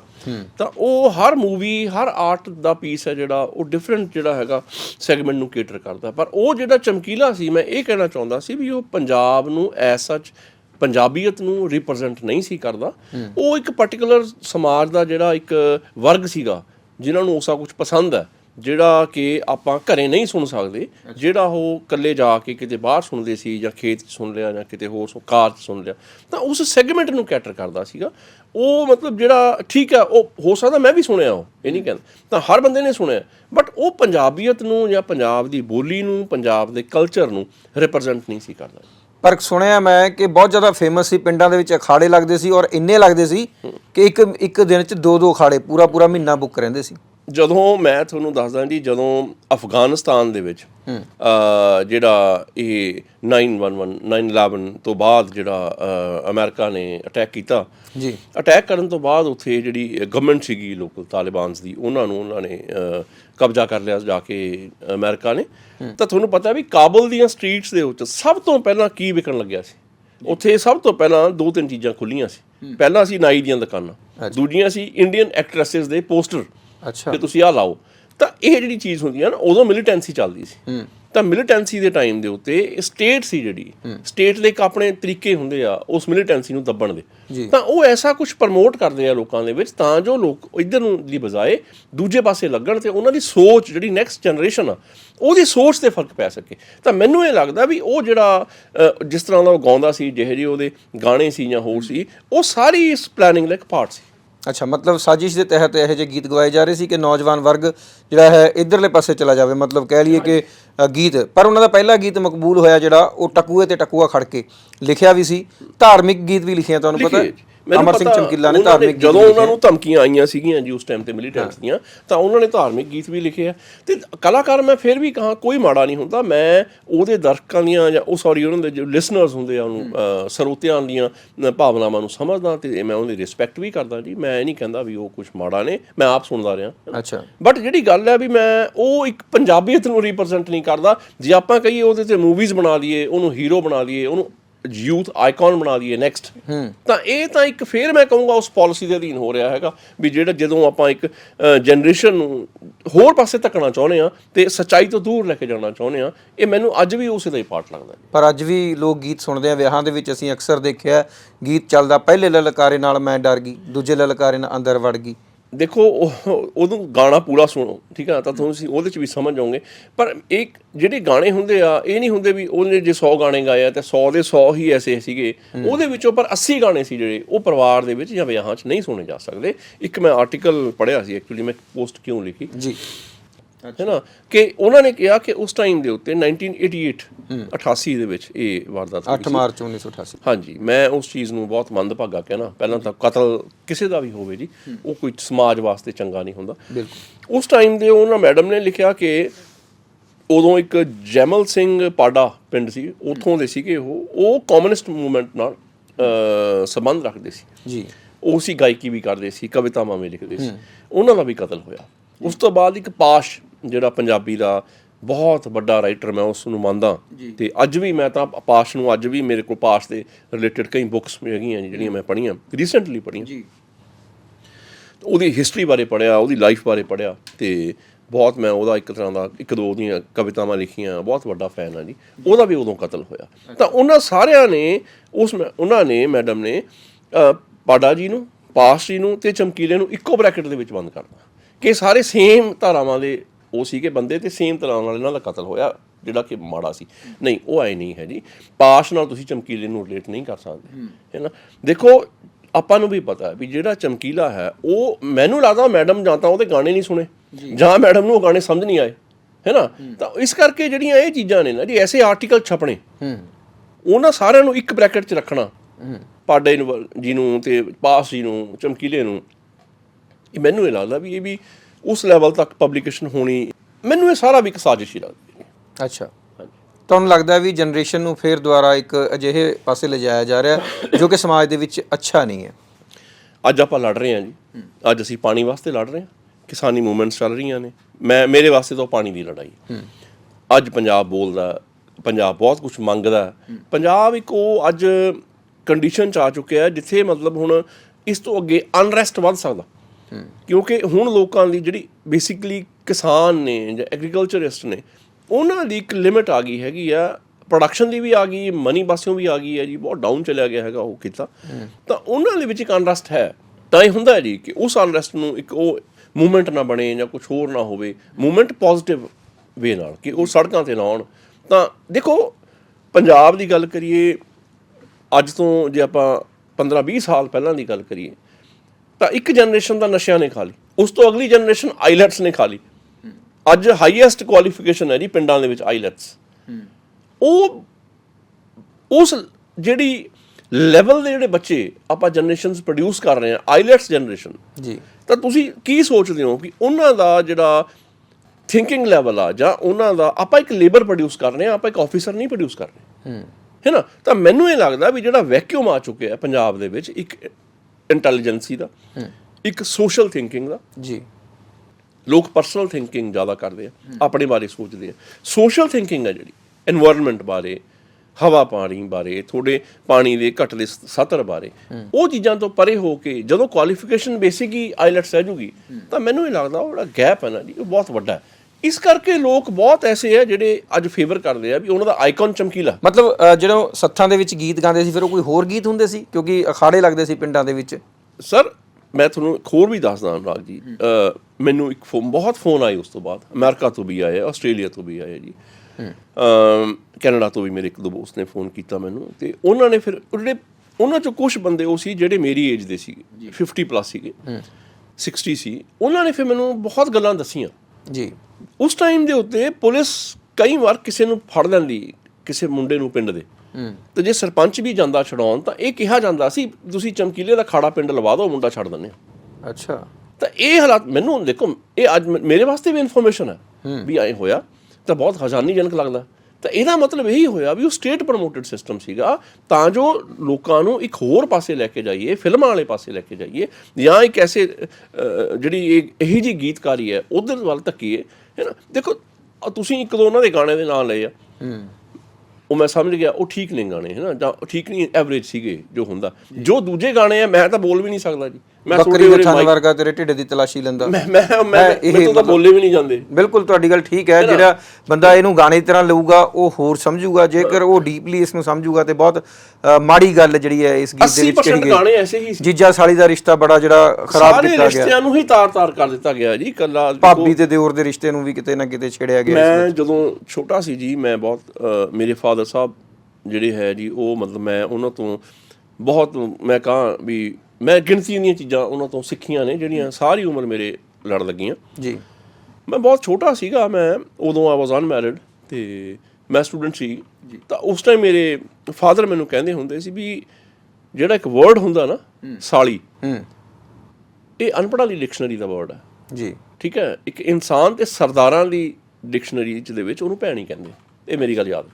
ਤਾਂ ਉਹ ਹਰ ਮੂਵੀ ਹਰ ਆਰਟ ਦਾ ਪੀਸ ਹੈ ਜਿਹੜਾ ਉਹ ਡਿਫਰੈਂਟ ਜਿਹੜਾ ਹੈਗਾ ਸੈਗਮੈਂਟ ਨੂੰ ਕੇਟਰ ਕਰਦਾ। ਪਰ ਉਹ ਜਿਹੜਾ ਚਮਕੀਲਾ ਸੀ ਮੈਂ ਇਹ ਕਹਿਣਾ ਚਾਹੁੰਦਾ ਸੀ ਵੀ ਉਹ ਪੰਜਾਬ ਨੂੰ ਐਸ ਸੱਚ ਪੰਜਾਬੀਅਤ ਨੂੰ ਰਿਪਰੈਜ਼ੈਂਟ ਨਹੀਂ ਸੀ ਕਰਦਾ, ਉਹ ਇੱਕ ਪਾਰਟਿਕੂਲਰ ਸਮਾਜ ਦਾ ਜਿਹੜਾ ਇੱਕ ਵਰਗ ਸੀਗਾ, ਜਿਨ੍ਹਾਂ ਨੂੰ ਉਸਾ ਕੁਝ ਪਸੰਦ ਹੈ, ਜਿਹੜਾ ਕਿ ਆਪਾਂ ਘਰੇ ਨਹੀਂ ਸੁਣ ਸਕਦੇ, ਜਿਹੜਾ ਉਹ ਇਕੱਲੇ ਜਾ ਕੇ ਕਿਤੇ ਬਾਹਰ ਸੁਣਦੇ ਸੀ ਜਾਂ ਖੇਤ 'ਚ ਸੁਣ ਲਿਆ ਜਾਂ ਕਿਤੇ ਹੋਰ ਸੁ- ਕਾਰ 'ਚ ਸੁਣ ਲਿਆ, ਤਾਂ ਉਸ ਸੈਗਮੈਂਟ ਨੂੰ ਕੈਟਰ ਕਰਦਾ ਸੀਗਾ। ਉਹ ਮਤਲਬ ਜਿਹੜਾ ਠੀਕ ਹੈ, ਉਹ ਹੋ ਸਕਦਾ ਮੈਂ ਵੀ ਸੁਣਿਆ ਉਹ, ਇਹ ਨਹੀਂ ਕਹਿੰਦਾ, ਤਾਂ ਹਰ ਬੰਦੇ ਨੇ ਸੁਣਿਆ ਬਟ ਉਹ ਪੰਜਾਬੀਅਤ ਨੂੰ ਜਾਂ ਪੰਜਾਬ ਦੀ ਬੋਲੀ ਨੂੰ, ਪੰਜਾਬ ਦੇ ਕਲਚਰ ਨੂੰ ਰਿਪਰੈਜ਼ੈਂਟ ਨਹੀਂ ਸੀ ਕਰਦਾ। ਪਰ ਸੁਣਿਆ ਮੈਂ ਕਿ ਬਹੁਤ ਜ਼ਿਆਦਾ ਫੇਮਸ ਸੀ ਪਿੰਡਾਂ ਦੇ ਵਿੱਚ ਅਖਾੜੇ ਲੱਗਦੇ ਸੀ ਔਰ ਇੰਨੇ ਲੱਗਦੇ ਸੀ ਕਿ ਇੱਕ ਇੱਕ ਦਿਨ 'ਚ ਦੋ ਦੋ ਅਖਾੜੇ ਪੂਰਾ ਪੂਰਾ ਮਹੀਨਾ ਬੁੱਕ ਰਹਿੰਦੇ ਸੀ। ਜਦੋਂ ਮੈਂ ਤੁਹਾਨੂੰ ਦੱਸਦਾ ਜੀ ਜਦੋਂ ਅਫਗਾਨਿਸਤਾਨ ਦੇ ਵਿੱਚ ਜਿਹੜਾ ਇਹ 911 911 ਤੋਂ ਬਾਅਦ ਜਿਹੜਾ ਅਮਰੀਕਾ ਨੇ ਅਟੈਕ ਕੀਤਾ ਜੀ। ਅਟੈਕ ਕਰਨ ਤੋਂ ਬਾਅਦ ਉੱਥੇ ਜਿਹੜੀ ਗਵਰਨਮੈਂਟ ਸੀਗੀ ਲੋਕਲ ਤਾਲਿਬਾਨਸ ਦੀ ਉਹਨਾਂ ਨੂੰ ਉਹਨਾਂ ਨੇ ਕਬਜ਼ਾ ਕਰ ਲਿਆ ਜਾ ਕੇ ਅਮਰੀਕਾ ਨੇ। ਤਾਂ ਤੁਹਾਨੂੰ ਪਤਾ ਵੀ ਕਾਬਲ ਦੀਆਂ ਸਟਰੀਟਸ ਦੇ ਉੱਤੇ ਸਭ ਤੋਂ ਪਹਿਲਾਂ ਕੀ ਵਿਕਣ ਲੱਗਿਆ ਸੀ? ਉੱਥੇ ਸਭ ਤੋਂ ਪਹਿਲਾਂ ਦੋ ਤਿੰਨ ਚੀਜ਼ਾਂ ਖੁੱਲੀਆਂ ਸੀ। ਪਹਿਲਾਂ ਸੀ ਨਾਈ ਦੀਆਂ ਦੁਕਾਨਾਂ ਦੂਜੀਆਂ ਸੀ ਇੰਡੀਅਨ ਐਕਟ੍ਰੈਸਸ ਦੇ ਪੋਸਟਰ। ਅੱਛਾ। ਕਿ ਤੁਸੀਂ ਆ ਲਾਓ। ਤਾਂ ਇਹ ਜਿਹੜੀ ਚੀਜ਼ ਹੁੰਦੀ ਹੈ ਨਾ ਉਦੋਂ ਮਿਲੀਟੈਂਸੀ ਚੱਲਦੀ ਸੀ। ਤਾਂ ਮਿਲੀਟੈਂਸੀ ਦੇ ਟਾਈਮ ਦੇ ਉੱਤੇ ਸਟੇਟ ਸੀ ਜਿਹੜੀ ਸਟੇਟ ਦੇ ਇੱਕ ਆਪਣੇ ਤਰੀਕੇ ਹੁੰਦੇ ਆ ਉਸ ਮਿਲੀਟੈਂਸੀ ਨੂੰ ਦੱਬਣ ਦੇ। ਤਾਂ ਉਹ ਐਸਾ ਕੁਝ ਪ੍ਰਮੋਟ ਕਰਦੇ ਆ ਲੋਕਾਂ ਦੇ ਵਿੱਚ ਤਾਂ ਜੋ ਲੋਕ ਇਧਰ ਨੂੰ ਦੀ ਬਜਾਏ ਦੂਜੇ ਪਾਸੇ ਲੱਗਣ ਤੇ ਉਹਨਾਂ ਦੀ ਸੋਚ ਜਿਹੜੀ ਨੈਕਸਟ ਜਨਰੇਸ਼ਨ ਆ ਉਹਦੀ ਸੋਚ ਤੇ ਫ਼ਰਕ ਪੈ ਸਕੇ। ਤਾਂ ਮੈਨੂੰ ਇਹ ਲੱਗਦਾ ਵੀ ਉਹ ਜਿਹੜਾ ਜਿਸ ਤਰ੍ਹਾਂ ਦਾ ਉਹ ਗਾਉਂਦਾ ਸੀ ਜਿਹੇ ਜਿਹੇ ਉਹਦੇ ਗਾਣੇ ਸੀ ਜਾਂ ਹੋਰ ਸੀ ਉਹ ਸਾਰੀ ਇਸ ਪਲੈਨਿੰਗ ਦਾ ਇੱਕ ਪਾਰਟ ਸੀ। ਅੱਛਾ ਮਤਲਬ ਸਾਜ਼ਿਸ਼ ਦੇ ਤਹਿਤ ਇਹੋ ਜਿਹੇ ਗੀਤ ਗਵਾਏ ਜਾ ਰਹੇ ਸੀ ਕਿ ਨੌਜਵਾਨ ਵਰਗ ਜਿਹੜਾ ਹੈ ਇਧਰਲੇ ਪਾਸੇ ਚਲਾ ਜਾਵੇ? ਮਤਲਬ ਕਹਿ ਲਈਏ ਕਿ ਅ, ਗੀਤ ਪਰ ਉਹਨਾਂ ਦਾ ਪਹਿਲਾ ਗੀਤ ਮਕਬੂਲ ਹੋਇਆ ਜਿਹੜਾ ਉਹ ਟਕੂਏ ਤੇ ਟਕੂਆ ਖੜ ਕੇ ਲਿਖਿਆ ਵੀ ਸੀ। ਧਾਰਮਿਕ ਗੀਤ ਵੀ ਲਿਖਿਆ ਤੁਹਾਨੂੰ ਪਤਾ ਲਿਖੇ। ਮੈਨੂੰ ਅਮਰ ਸਿੰਘ ਚਮਕੀਲਾ ਨੇ ਧਾਰਮਿਕ ਜਦੋਂ ਉਹਨਾਂ ਨੂੰ ਧਮਕੀਆਂ ਆਈਆਂ ਸੀਗੀਆਂ ਜੀ ਉਸ ਟਾਈਮ ਤੇ ਮਿਲੀਟੈਂਟਸ ਦੀਆਂ ਤਾਂ ਉਹਨਾਂ ਨੇ ਧਾਰਮਿਕ ਗੀਤ ਵੀ ਲਿਖੇ ਆ। ਤੇ ਕਲਾਕਾਰ ਮੈਂ ਫਿਰ ਵੀ ਕਹਾ ਕੋਈ ਮਾੜਾ ਨਹੀਂ ਹੁੰਦਾ। ਮੈਂ ਉਹਦੇ ਦਰਸ਼ਕਾਂ ਦੀਆਂ ਜਾਂ ਉਹ ਸੌਰੀ ਉਹਨਾਂ ਦੇ ਜੋ ਲਿਸਨਰਸ ਹੁੰਦੇ ਆ ਉਹਨੂੰ ਸਰੋਤਿਆਂ ਦੀਆਂ ਭਾਵਨਾਵਾਂ ਨੂੰ ਸਮਝਦਾ ਤੇ ਮੈਂ ਉਹਦੀ ਰਿਸਪੈਕਟ ਵੀ ਕਰਦਾ ਜੀ। ਮੈਂ ਇਹ ਨਹੀਂ ਕਹਿੰਦਾ ਵੀ ਉਹ ਕੁਝ ਮਾੜਾ ਨੇ ਮੈਂ ਆਪ ਸੁਣਦਾ ਰਿਹਾ। ਅੱਛਾ। ਬਟ ਜਿਹੜੀ ਗੱਲ ਹੈ ਵੀ ਮੈਂ ਉਹ ਇੱਕ ਪੰਜਾਬੀਅਤ ਨੂੰ ਰਿਪਰੈਜ਼ੈਂਟ ਨਹੀਂ ਕਰਦਾ। ਜੇ ਆਪਾਂ ਕਹੀਏ ਉਹਦੇ ਤੇ ਮੂਵੀਜ਼ ਬਣਾ ਲਈਏ ਉਹਨੂੰ ਹੀਰੋ ਬਣਾ ਲਈਏ ਉਹਨੂੰ ਯੂਥ ਆਈਕਨ ਬਣਾ ਲਈਏ ਨੈਕਸਟ ਤਾਂ ਇਹ ਤਾਂ ਇੱਕ ਫੇਰ ਮੈਂ ਕਹੂੰਗਾ ਉਸ ਪਾਲਿਸੀ ਦੇ ਅਧੀਨ ਹੋ ਰਿਹਾ ਹੈਗਾ ਵੀ ਜਿਹੜਾ ਜਦੋਂ ਆਪਾਂ ਇੱਕ ਜਨਰੇਸ਼ਨ ਨੂੰ ਹੋਰ ਪਾਸੇ ਧੱਕਣਾ ਚਾਹੁੰਦੇ ਆ ਤੇ ਸੱਚਾਈ ਤੋਂ ਦੂਰ ਲੈ ਕੇ ਜਾਣਾ ਚਾਹੁੰਦੇ ਆ ਇਹ ਮੈਨੂੰ ਅੱਜ ਵੀ ਉਸੇ ਦਾ ਹੀ ਪਾਰਟ ਲੱਗਦਾ ਪਰ ਅੱਜ ਵੀ ਲੋਕ ਗੀਤ ਸੁਣਦੇ ਆ ਵਿਆਹਾਂ ਦੇ ਵਿੱਚ ਅਸੀਂ ਅਕਸਰ ਦੇਖਿਆ ਗੀਤ ਚੱਲਦਾ ਪਹਿਲੇ ਲਲਕਾਰੇ ਨਾਲ ਮੈਂ ਡਰ ਗਈ ਦੂਜੇ ਲਲਕਾਰੇ ਨਾਲ ਅੰਦਰ ਵੜ ਗਈ। ਦੇਖੋ ਉਹ- ਉਦੋਂ ਗਾਣਾ ਪੂਰਾ ਸੁਣੋ ਠੀਕ ਆ? ਤਾਂ ਤੁਸੀਂ ਉਹਦੇ ਚ ਵੀ ਸਮਝ ਜਾਓਗੇ ਪਰ ਇੱਕ ਜਿਹੜੇ ਗਾਣੇ ਹੁੰਦੇ ਆ ਇਹ ਨਹੀਂ ਹੁੰਦੇ ਵੀ ਉਹਨੇ ਜੇ 100 ਗਾਣੇ ਗਾਏ ਆ ਤੇ 100 ਦੇ 100 ਹੀ ਐਸੇ ਸੀਗੇ। ਉਹਦੇ ਵਿੱਚੋਂ ਪਰ 80 ਗਾਣੇ ਸੀ ਜਿਹੜੇ ਉਹ ਪਰਿਵਾਰ ਦੇ ਵਿੱਚ ਜਾਂ ਵਿਆਹਾਂ 'ਚ ਨਹੀਂ ਸੁਣੇ ਜਾ ਸਕਦੇ। ਇੱਕ ਮੈਂ ਆਰਟੀਕਲ ਪੜ੍ਹਿਆ ਸੀ ਐਕਚੁਅਲੀ ਮੈਂ ਪੋਸਟ ਕਿਉਂ ਲਿਖੀ? ਜੀ। ਹੈ ਨਾ? ਕਿ ਉਹਨਾਂ ਨੇ ਕਿਹਾ ਕਿ ਉਸ ਟਾਈਮ ਦੇ ਉੱਤੇ 1988 88 ਦੇ ਵਿੱਚ ਇਹ ਵਾਰਦਾਤ ਹੋਈ 8 ਮਾਰਚ 1988 ਹਾਂਜੀ ਮੈਂ ਉਸ ਚੀਜ਼ ਨੂੰ ਬਹੁਤ ਮੰਦਭਾਗਾ ਕਹਿਣਾ ਪਹਿਲਾਂ ਤਾਂ ਕਤਲ ਕਿਸੇ ਦਾ ਵੀ ਹੋਵੇ ਜੀ ਉਹ ਕੋਈ ਸਮਾਜ ਵਾਸਤੇ ਚੰਗਾ ਨਹੀਂ ਹੁੰਦਾ। ਬਿਲਕੁਲ। ਉਸ ਟਾਈਮ ਦੇ ਉਹਨਾਂ ਮੈਡਮ ਨੇ ਲਿਖਿਆ ਕਿ ਉਦੋਂ ਇੱਕ ਜੈਮਲ ਸਿੰਘ ਪਾਡਾ ਪਿੰਡ ਸੀ ਉੱਥੋਂ ਦੇ ਸੀਗੇ ਉਹ। ਉਹ ਕਮਿਊਨਿਸਟ ਮੂਵਮੈਂਟ ਨਾਲ ਸੰਬੰਧ ਰੱਖਦੇ ਸੀ। ਜੀ। ਉਹ ਸੀ ਗਾਇਕੀ ਵੀ ਕਰਦੇ ਸੀ ਕਵਿਤਾਵਾਂ ਵੀ ਲਿਖਦੇ ਸੀ। ਉਹਨਾਂ ਦਾ ਵੀ ਕਤਲ ਹੋਇਆ। ਉਸ ਤੋਂ ਬਾਅਦ ਇੱਕ ਪਾਸ਼ ਜਿਹੜਾ ਪੰਜਾਬੀ ਦਾ ਬਹੁਤ ਵੱਡਾ ਰਾਈਟਰ ਮੈਂ ਉਸ ਨੂੰ ਮੰਨਦਾ। ਤੇ ਅੱਜ ਵੀ ਮੈਂ ਤਾਂ ਪਾਸ਼ ਨੂੰ ਅੱਜ ਵੀ ਮੇਰੇ ਕੋਲ ਪਾਸ਼ ਦੇ ਰਿਲੇਟਡ ਕਈ ਬੁੱਕਸ ਹੈਗੀਆਂ ਜਿਹੜੀਆਂ ਮੈਂ ਪੜ੍ਹੀਆਂ ਰੀਸੈਂਟਲੀ ਪੜ੍ਹੀਆਂ। ਜੀ। ਉਹਦੀ ਹਿਸਟਰੀ ਬਾਰੇ ਪੜਿਆ ਉਹਦੀ ਲਾਈਫ ਬਾਰੇ ਪੜਿਆ ਤੇ ਬਹੁਤ ਮੈਂ ਉਹਦਾ ਇੱਕ ਤਰ੍ਹਾਂ ਦਾ ਇੱਕ ਦੋ ਉਹਦੀਆਂ ਕਵਿਤਾਵਾਂ ਲਿਖੀਆਂ ਬਹੁਤ ਵੱਡਾ ਫੈਨ ਆ ਜੀ। ਉਹਦਾ ਵੀ ਉਦੋਂ ਕਤਲ ਹੋਇਆ। ਤਾਂ ਉਹਨਾਂ ਸਾਰਿਆਂ ਨੇ ਉਸ ਮੈਂ- ਉਹਨਾਂ ਨੇ ਮੈਡਮ ਨੇ ਪਾਡਾ ਜੀ ਨੂੰ ਪਾਸ ਜੀ ਨੂੰ ਤੇ ਚਮਕੀਲੇ ਨੂੰ ਇੱਕੋ ਬ੍ਰੈਕਟ ਦੇ ਵਿੱਚ ਬੰਦ ਕਰਨਾ ਕਿ ਸਾਰੇ ਸੇਮ ਧਾਰਾਵਾਂ ਦੇ ਉਹ ਸੀਗੇ ਬੰਦੇ ਤੇ ਸੇਮ ਤਰ੍ਹਾਂ ਨਾਲ ਇਹਨਾਂ ਦਾ ਕਤਲ ਹੋਇਆ ਜਿਹੜਾ ਕਿ ਮਾੜਾ ਸੀ। ਨਹੀਂ ਉਹ ਐ ਨਹੀਂ ਹੈ ਜੀ। ਪਾਸ਼ ਨਾਲ ਤੁਸੀਂ ਚਮਕੀਲੇ ਨੂੰ ਰਿਲੇਟ ਨਹੀਂ ਕਰ ਸਕਦੇ ਹੈ। ਨਾ? ਦੇਖੋ ਆਪਾਂ ਨੂੰ ਵੀ ਪਤਾ ਵੀ ਜਿਹੜਾ ਚਮਕੀਲਾ ਹੈ ਉਹ ਮੈਨੂੰ ਲੱਗਦਾ ਮੈਡਮ ਜਾਂ ਤਾਂ ਉਹਦੇ ਗਾਣੇ ਨਹੀਂ ਸੁਣੇ ਜਾਂ। ਮੈਡਮ ਨੂੰ ਉਹ ਗਾਣੇ ਸਮਝ ਨਹੀਂ ਆਏ ਹੈ ਨਾ? ਤਾਂ ਇਸ ਕਰਕੇ ਜਿਹੜੀਆਂ ਇਹ ਚੀਜ਼ਾਂ ਨੇ ਨਾ ਜੀ ਐਸੇ ਆਰਟੀਕਲ ਛਪਣੇ। ਉਹਨਾਂ ਸਾਰਿਆਂ ਨੂੰ ਇੱਕ ਬ੍ਰੈਕਟ 'ਚ ਰੱਖਣਾ। ਪਾਡੇ ਜੀ ਨੂੰ ਤੇ ਪਾਸ ਜੀ ਨੂੰ ਚਮਕੀਲੇ ਨੂੰ। ਇਹ ਮੈਨੂੰ ਇਹ ਲੱਗਦਾ ਵੀ ਇਹ ਵੀ ਉਸ ਲੈਵਲ ਤੱਕ ਪਬਲੀਕੇਸ਼ਨ ਹੋਣੀ ਮੈਨੂੰ ਇਹ ਸਾਰਾ ਵੀ ਇੱਕ ਸਾਜ਼ਿਸ਼ ਹੀ ਲੱਗਦੀ ਹੈ। ਅੱਛਾ। ਤੁਹਾਨੂੰ ਲੱਗਦਾ ਵੀ ਜਨਰੇਸ਼ਨ ਨੂੰ ਫੇਰ ਦੁਬਾਰਾ ਇੱਕ ਅਜਿਹੇ ਪਾਸੇ ਲਿਜਾਇਆ ਜਾ ਰਿਹਾ ਜੋ ਕਿ ਸਮਾਜ ਦੇ ਵਿੱਚ ਅੱਛਾ ਨਹੀਂ ਹੈ? ਅੱਜ ਆਪਾਂ ਲੜ ਰਹੇ ਹਾਂ ਜੀ। ਅੱਜ ਅਸੀਂ ਪਾਣੀ ਵਾਸਤੇ ਲੜ ਰਹੇ ਹਾਂ। ਕਿਸਾਨੀ ਮੂਵਮੈਂਟਸ ਚੱਲ ਰਹੀਆਂ ਨੇ। ਮੈਂ ਮੇਰੇ ਵਾਸਤੇ ਤਾਂ ਪਾਣੀ ਦੀ ਲੜਾਈ ਅੱਜ ਪੰਜਾਬ ਬੋਲਦਾ ਪੰਜਾਬ ਬਹੁਤ ਕੁਝ ਮੰਗਦਾ। ਪੰਜਾਬ ਇੱਕ ਉਹ ਅੱਜ ਕੰਡੀਸ਼ਨ ਚ ਆ ਚੁੱਕਿਆ ਹੈ ਜਿੱਥੇ ਮਤਲਬ ਹੁਣ ਇਸ ਤੋਂ ਅੱਗੇ ਅਨਰੈਸਟ ਵੱਧ ਸਕਦਾ। ਕਿਉਂਕਿ ਹੁਣ ਲੋਕਾਂ ਦੀ ਜਿਹੜੀ ਬੇਸਿਕਲੀ ਕਿਸਾਨ ਨੇ ਜਾਂ ਐਗਰੀਕਲਚਰਿਸਟ ਨੇ, ਉਹਨਾਂ ਦੀ ਇੱਕ ਲਿਮਿਟ ਆ ਗਈ ਹੈਗੀ ਆ ਪ੍ਰੋਡਕਸ਼ਨ ਦੀ ਵੀ ਆ ਗਈ ਮਨੀ ਪਾਸਿਓਂ ਵੀ ਆ ਗਈ ਹੈ ਜੀ, ਬਹੁਤ ਡਾਊਨ ਚਲਿਆ ਗਿਆ ਹੈਗਾ ਉਹ ਕੀਤਾ ਤਾਂ ਉਹਨਾਂ ਦੇ ਵਿੱਚ ਇੱਕ ਅਨਰਸਟ ਹੈ। ਤਾਂ ਇਹ ਹੁੰਦਾ ਜੀ ਕਿ ਉਸ ਅਨਰਸਟ ਨੂੰ ਇੱਕ ਉਹ ਮੂਵਮੈਂਟ ਨਾ ਬਣੇ ਜਾਂ ਕੁਝ ਹੋਰ ਨਾ ਹੋਵੇ ਮੂਵਮੈਂਟ ਪੋਜ਼ਿਟਿਵ ਵੇ ਨਾਲ ਕਿ ਉਹ ਸੜਕਾਂ ਤੇ ਨਾ ਆਉਣ। ਤਾਂ ਦੇਖੋ, ਪੰਜਾਬ ਦੀ ਗੱਲ ਕਰੀਏ, ਅੱਜ ਤੋਂ ਜੇ ਆਪਾਂ 15 20 ਸਾਲ ਪਹਿਲਾਂ ਦੀ ਗੱਲ ਕਰੀਏ ਤਾਂ ਇੱਕ ਜਨਰੇਸ਼ਨ ਦਾ ਨਸ਼ਿਆਂ ਨੇ ਖਾ ਲਈ। ਉਸ ਤੋਂ ਅਗਲੀ ਜਨਰੇਸ਼ਨ ਆਈਲੈਟਸ ਨੇ ਖਾ ਲਈ। ਅੱਜ ਹਾਈਐਸਟ ਕੁਆਲੀਫਿਕੇਸ਼ਨ ਹੈ ਜੀ ਪਿੰਡਾਂ ਦੇ ਵਿੱਚ ਆਈਲੈਟਸ ਉਹ ਉਸ ਜਿਹੜੀ ਲੈਵਲ ਦੇ ਜਿਹੜੇ ਬੱਚੇ ਆਪਾਂ ਜਨਰੇਸ਼ਨਸ ਪ੍ਰੋਡਿਊਸ ਕਰ ਰਹੇ ਆ ਆਈਲੈਟਸ ਜਨਰੇਸ਼ਨ ਜੀ। ਤਾਂ ਤੁਸੀਂ ਕੀ ਸੋਚਦੇ ਹੋ ਕਿ ਉਹਨਾਂ ਦਾ ਜਿਹੜਾ ਥਿੰਕਿੰਗ ਲੈਵਲ ਆ ਜਾਂ ਉਹਨਾਂ ਦਾ ਆਪਾਂ ਇੱਕ ਲੇਬਰ ਪ੍ਰੋਡਿਊਸ ਕਰ ਰਹੇ ਆ ਆਪਾਂ ਇੱਕ ਆਫੀਸਰ ਨਹੀਂ ਪ੍ਰੋਡਿਊਸ ਕਰ ਰਹੇ। ਹੂੰ। ਹੈ ਨਾ? ਤਾਂ ਮੈਨੂੰ ਇਹ ਲੱਗਦਾ ਵੀ ਜਿਹੜਾ ਵੈਕਿਊਮ ਆ ਚੁੱਕਿਆ ਹੈ ਪੰਜਾਬ ਦੇ ਵਿੱਚ ਇੱਕ ਇੰਟੈਲੀਜੈਂਸੀ ਦਾ ਇੱਕ ਸੋਸ਼ਲ ਥਿੰਕਿੰਗ ਦਾ। ਜੀ। ਲੋਕ ਪਰਸਨਲ ਥਿੰਕਿੰਗ ਜ਼ਿਆਦਾ ਕਰਦੇ ਆ ਆਪਣੇ ਬਾਰੇ ਸੋਚਦੇ ਆ। ਸੋਸ਼ਲ ਥਿੰਕਿੰਗ ਆ ਜਿਹੜੀ এনवायरमेंट ਬਾਰੇ ਹਵਾ ਪਾਣੀ ਬਾਰੇ ਥੋੜੇ ਪਾਣੀ ਦੇ ਘਟਲੇ ਸਤਰ ਬਾਰੇ ਉਹ ਚੀਜ਼ਾਂ ਤੋਂ ਪਰੇ ਹੋ ਕੇ ਜਦੋਂ ਕੁਆਲੀਫਿਕੇਸ਼ਨ ਬੇਸਿਕ ਹੀ ਆਈਲੈਟਸ ਰਹਿ ਜੂਗੀ ਤਾਂ ਮੈਨੂੰ ਇਹ ਲੱਗਦਾ ਉਹ ਜਿਹੜਾ ਗੈਪ ਹੈ ਨਾ ਜੀ ਉਹ ਬਹੁਤ ਵੱਡਾ ਹੈ। ਇਸ ਕਰਕੇ ਲੋਕ ਬਹੁਤ ਐਸੇ ਆ ਜਿਹੜੇ ਅੱਜ ਫੇਵਰ ਕਰਦੇ ਆ ਵੀ ਉਹਨਾਂ ਦਾ ਆਈਕਨ ਚਮਕੀਲਾ। ਮਤਲਬ ਅ, ਜਦੋਂ ਸੱਥਾਂ ਦੇ ਵਿੱਚ ਗੀਤ ਗਾਉਂਦੇ ਸੀ ਫਿਰ ਉਹ ਕੋਈ ਹੋਰ ਗੀਤ ਹੁੰਦੇ ਸੀ? ਕਿਉਂਕਿ ਅਖਾੜੇ ਲੱਗਦੇ ਸੀ ਪਿੰਡਾਂ ਦੇ ਵਿੱਚ। ਸਰ ਮੈਂ ਤੁਹਾਨੂੰ ਇੱਕ ਹੋਰ ਵੀ ਦੱਸਦਾ ਅਨੁਰਾਗ ਜੀ। ਮੈਨੂੰ ਇੱਕ ਫੋਨ ਬਹੁਤ ਫੋਨ ਆਏ ਉਸ ਤੋਂ ਬਾਅਦ। ਅਮਰੀਕਾ ਤੋਂ ਵੀ ਆਏ ਆਸਟ੍ਰੇਲੀਆ ਤੋਂ ਵੀ ਆਏ ਜੀ। ਅਮ ਕੈਨੇਡਾ ਤੋਂ ਵੀ ਮੇਰੇ ਇੱਕ ਦੋ ਦੋਸਤ ਨੇ ਫੋਨ ਕੀਤਾ ਮੈਨੂੰ। ਤੇ ਉਹਨਾਂ ਨੇ ਫਿਰ ਉਹ ਜਿਹੜੇ ਉਹਨਾਂ ਚੋਂ ਕੁਝ ਬੰਦੇ ਉਹ ਸੀ ਜਿਹੜੇ ਮੇਰੀ ਏਜ ਦੇ ਸੀਗੇ 50 ਪਲੱਸ ਸੀਗੇ। 60 ਸੀ। ਉਹਨਾਂ ਨੇ ਫਿਰ ਮੈਨੂੰ ਬਹੁਤ ਗੱਲਾਂ ਦੱਸੀਆਂ। ਜੀ। ਉਸ ਟਾਈਮ ਦੇ ਉੱਤੇ ਪੁਲਿਸ ਕਈ ਵਾਰ ਕਿਸੇ ਨੂੰ ਫੜ ਲੈਂਦੀ ਕਿਸੇ ਮੁੰਡੇ ਨੂੰ ਪਿੰਡ ਦੇ। ਤੇ ਜੇ ਸਰਪੰਚ ਵੀ ਜਾਂਦਾ ਛਡਾਉਣ ਤਾਂ ਇਹ ਕਿਹਾ ਜਾਂਦਾ ਸੀ ਤੁਸੀਂ ਚਮਕੀਲੇ ਦਾ ਖਾੜਾ ਪਿੰਡ ਲਵਾ ਦਿਓ ਮੁੰਡਾ ਛੱਡ ਦਿੰਦੇ ਆ ਅੱਛਾ। ਤਾਂ ਇਹ ਹਾਲਾਤ ਮੈਨੂੰ ਦੇਖੋ ਇਹ ਅੱਜ ਮੇਰੇ ਵਾਸਤੇ ਵੀ ਇਨਫੋਰਮੇਸ਼ਨ ਹੈ। ਵੀ ਐ ਹੋਇਆ ਤਾਂ ਬਹੁਤ ਹਜ਼ਾਨੀਜਨਕ ਲੱਗਦਾ। ਤਾਂ ਇਹਦਾ ਮਤਲਬ ਇਹੀ ਹੋਇਆ ਵੀ ਉਹ ਸਟੇਟ ਪ੍ਰਮੋਟਡ ਸਿਸਟਮ ਸੀਗਾ ਤਾਂ ਜੋ ਲੋਕਾਂ ਨੂੰ ਇੱਕ ਹੋਰ ਪਾਸੇ ਲੈ ਕੇ ਜਾਈਏ ਫਿਲਮਾਂ ਵਾਲੇ ਪਾਸੇ ਲੈ ਕੇ ਜਾਈਏ ਜਾਂ ਇੱਕ ਐਸੇ ਜਿਹੜੀ ਇਹ ਇਹੀ ਜੀ ਗੀਤਕਾਰੀ ਹੈ ਉਧਰ ਵੱਲ ਧੱਕੀਏ ਹੈ ਨਾ? ਦੇਖੋ ਤੁਸੀਂ ਇੱਕ ਦੋ ਉਹਨਾਂ ਦੇ ਗਾਣੇ ਦੇ ਨਾਂ ਲਏ ਆ। ਉਹ ਮੈਂ ਸਮਝ ਗਿਆ ਉਹ ਠੀਕ ਨਹੀਂ ਗਾਣੇ ਹੈ ਨਾ? ਜਾਂ ਠੀਕ ਨਹੀਂ ਐਵਰੇਜ ਸੀਗੇ ਜੋ ਹੁੰਦਾ। ਜੋ ਦੂਜੇ ਗਾਣੇ ਆ ਮੈਂ ਤਾਂ ਬੋਲ ਵੀ ਨਹੀਂ ਸਕਦਾ ਜੀ। ਮੈਂ ਬੱਕਰੀ ਦੇ ਥਣ ਵਰਗਾ ਤੇਰੇ ਢਿੱਡ ਦੀ ਤਲਾਸ਼ੀ ਲੈਂਦਾ। ਮੈਂ ਮੈਂ ਮੈਂ ਤਾਂ ਬੋਲੇ ਵੀ ਨਹੀਂ ਜਾਂਦੇ। ਬਿਲਕੁਲ ਤੁਹਾਡੀ ਗੱਲ ਠੀਕ ਹੈ ਜਿਹੜਾ ਬੰਦਾ ਇਹਨੂੰ ਗਾਣੇ ਤਰ੍ਹਾਂ ਲਊਗਾ ਉਹ ਹੋਰ ਸਮਝੂਗਾ ਜੇਕਰ ਉਹ ਡੀਪਲੀ ਇਸ ਨੂੰ ਸਮਝੂਗਾ ਤੇ ਬਹੁਤ ਮਾੜੀ ਗੱਲ ਜਿਹੜੀ ਹੈ ਇਸ ਗੀਤ ਦੇ ਵਿੱਚ 80% ਕਹੀ ਗਾਣੇ ਗਈ ਐਸੇ ਹੀ ਸੀ। ਜੀਜਾ ਸਾਲੀ ਦਾ ਰਿਸ਼ਤਾ ਬੜਾ ਜਿਹੜਾ ਖਰਾਬ ਸਾਰੇ ਕੀਤਾ ਗਿਆ। ਰਿਸ਼ਤਿਆਂ ਨੂੰ ਹੀ ਤਾਰ-ਤਾਰ ਕਰ ਦਿੱਤਾ ਗਿਆ ਜੀ ਕੱਲਾ ਭਾਬੀ ਤੇ ਦਿਓਰ ਦੇ ਰਿਸ਼ਤੇ ਨੂੰ ਵੀ ਕਿਤੇ ਨਾ ਕਿਤੇ ਛੇੜਿਆ ਗਿਆ ਮੈਂ ਜਦੋਂ ਛੋਟਾ ਸੀ ਜੀ ਮੈਂ ਬਹੁਤ ਮੇਰੇ ਫਾਦਰ ਸਾਹਿਬ ਜਿਹੜੇ ਹੈ ਜੀ ਉਹ ਮਤਲਬ ਮੈਂ ਉਹਨਾਂ ਤੋਂ ਬਹੁਤ ਮੈਂ ਕਹਾਂ ਵੀ ਮੈਂ ਗਿਣਤੀ ਦੀਆਂ ਚੀਜ਼ਾਂ ਉਹਨਾਂ ਤੋਂ ਸਿੱਖੀਆਂ ਨੇ ਜਿਹੜੀਆਂ ਸਾਰੀ ਉਮਰ ਮੇਰੇ ਲੜ ਲੱਗੀਆਂ। ਜੀ। ਮੈਂ ਬਹੁਤ ਛੋਟਾ ਸੀਗਾ ਮੈਂ ਉਦੋਂ ਆ ਵਾਸ ਅਨਮੈਰਿਡ ਤੇ ਮੈਂ ਸਟੂਡੈਂਟ ਸੀ। ਤਾਂ ਉਸ ਟਾਈਮ ਮੇਰੇ ਫਾਦਰ ਮੈਨੂੰ ਕਹਿੰਦੇ ਹੁੰਦੇ ਸੀ ਵੀ ਜਿਹੜਾ ਇੱਕ ਵਰਡ ਹੁੰਦਾ ਨਾ ਸਾਲੀ ਹੂੰ। ਇਹ ਅਨਪੜ੍ਹਾਂ ਦੀ ਡਿਕਸ਼ਨਰੀ ਦਾ ਵਰਡ ਹੈ। ਜੀ। ਠੀਕ ਹੈ? ਇੱਕ ਇਨਸਾਨ ਤੇ ਸਰਦਾਰਾਂ ਦੀ ਡਿਕਸ਼ਨਰੀ ਚ ਦੇ ਵਿੱਚ ਉਹਨੂੰ ਭੈਣੀ ਕਹਿੰਦੇ। ਇਹ ਮੇਰੀ ਗੱਲ ਯਾਦ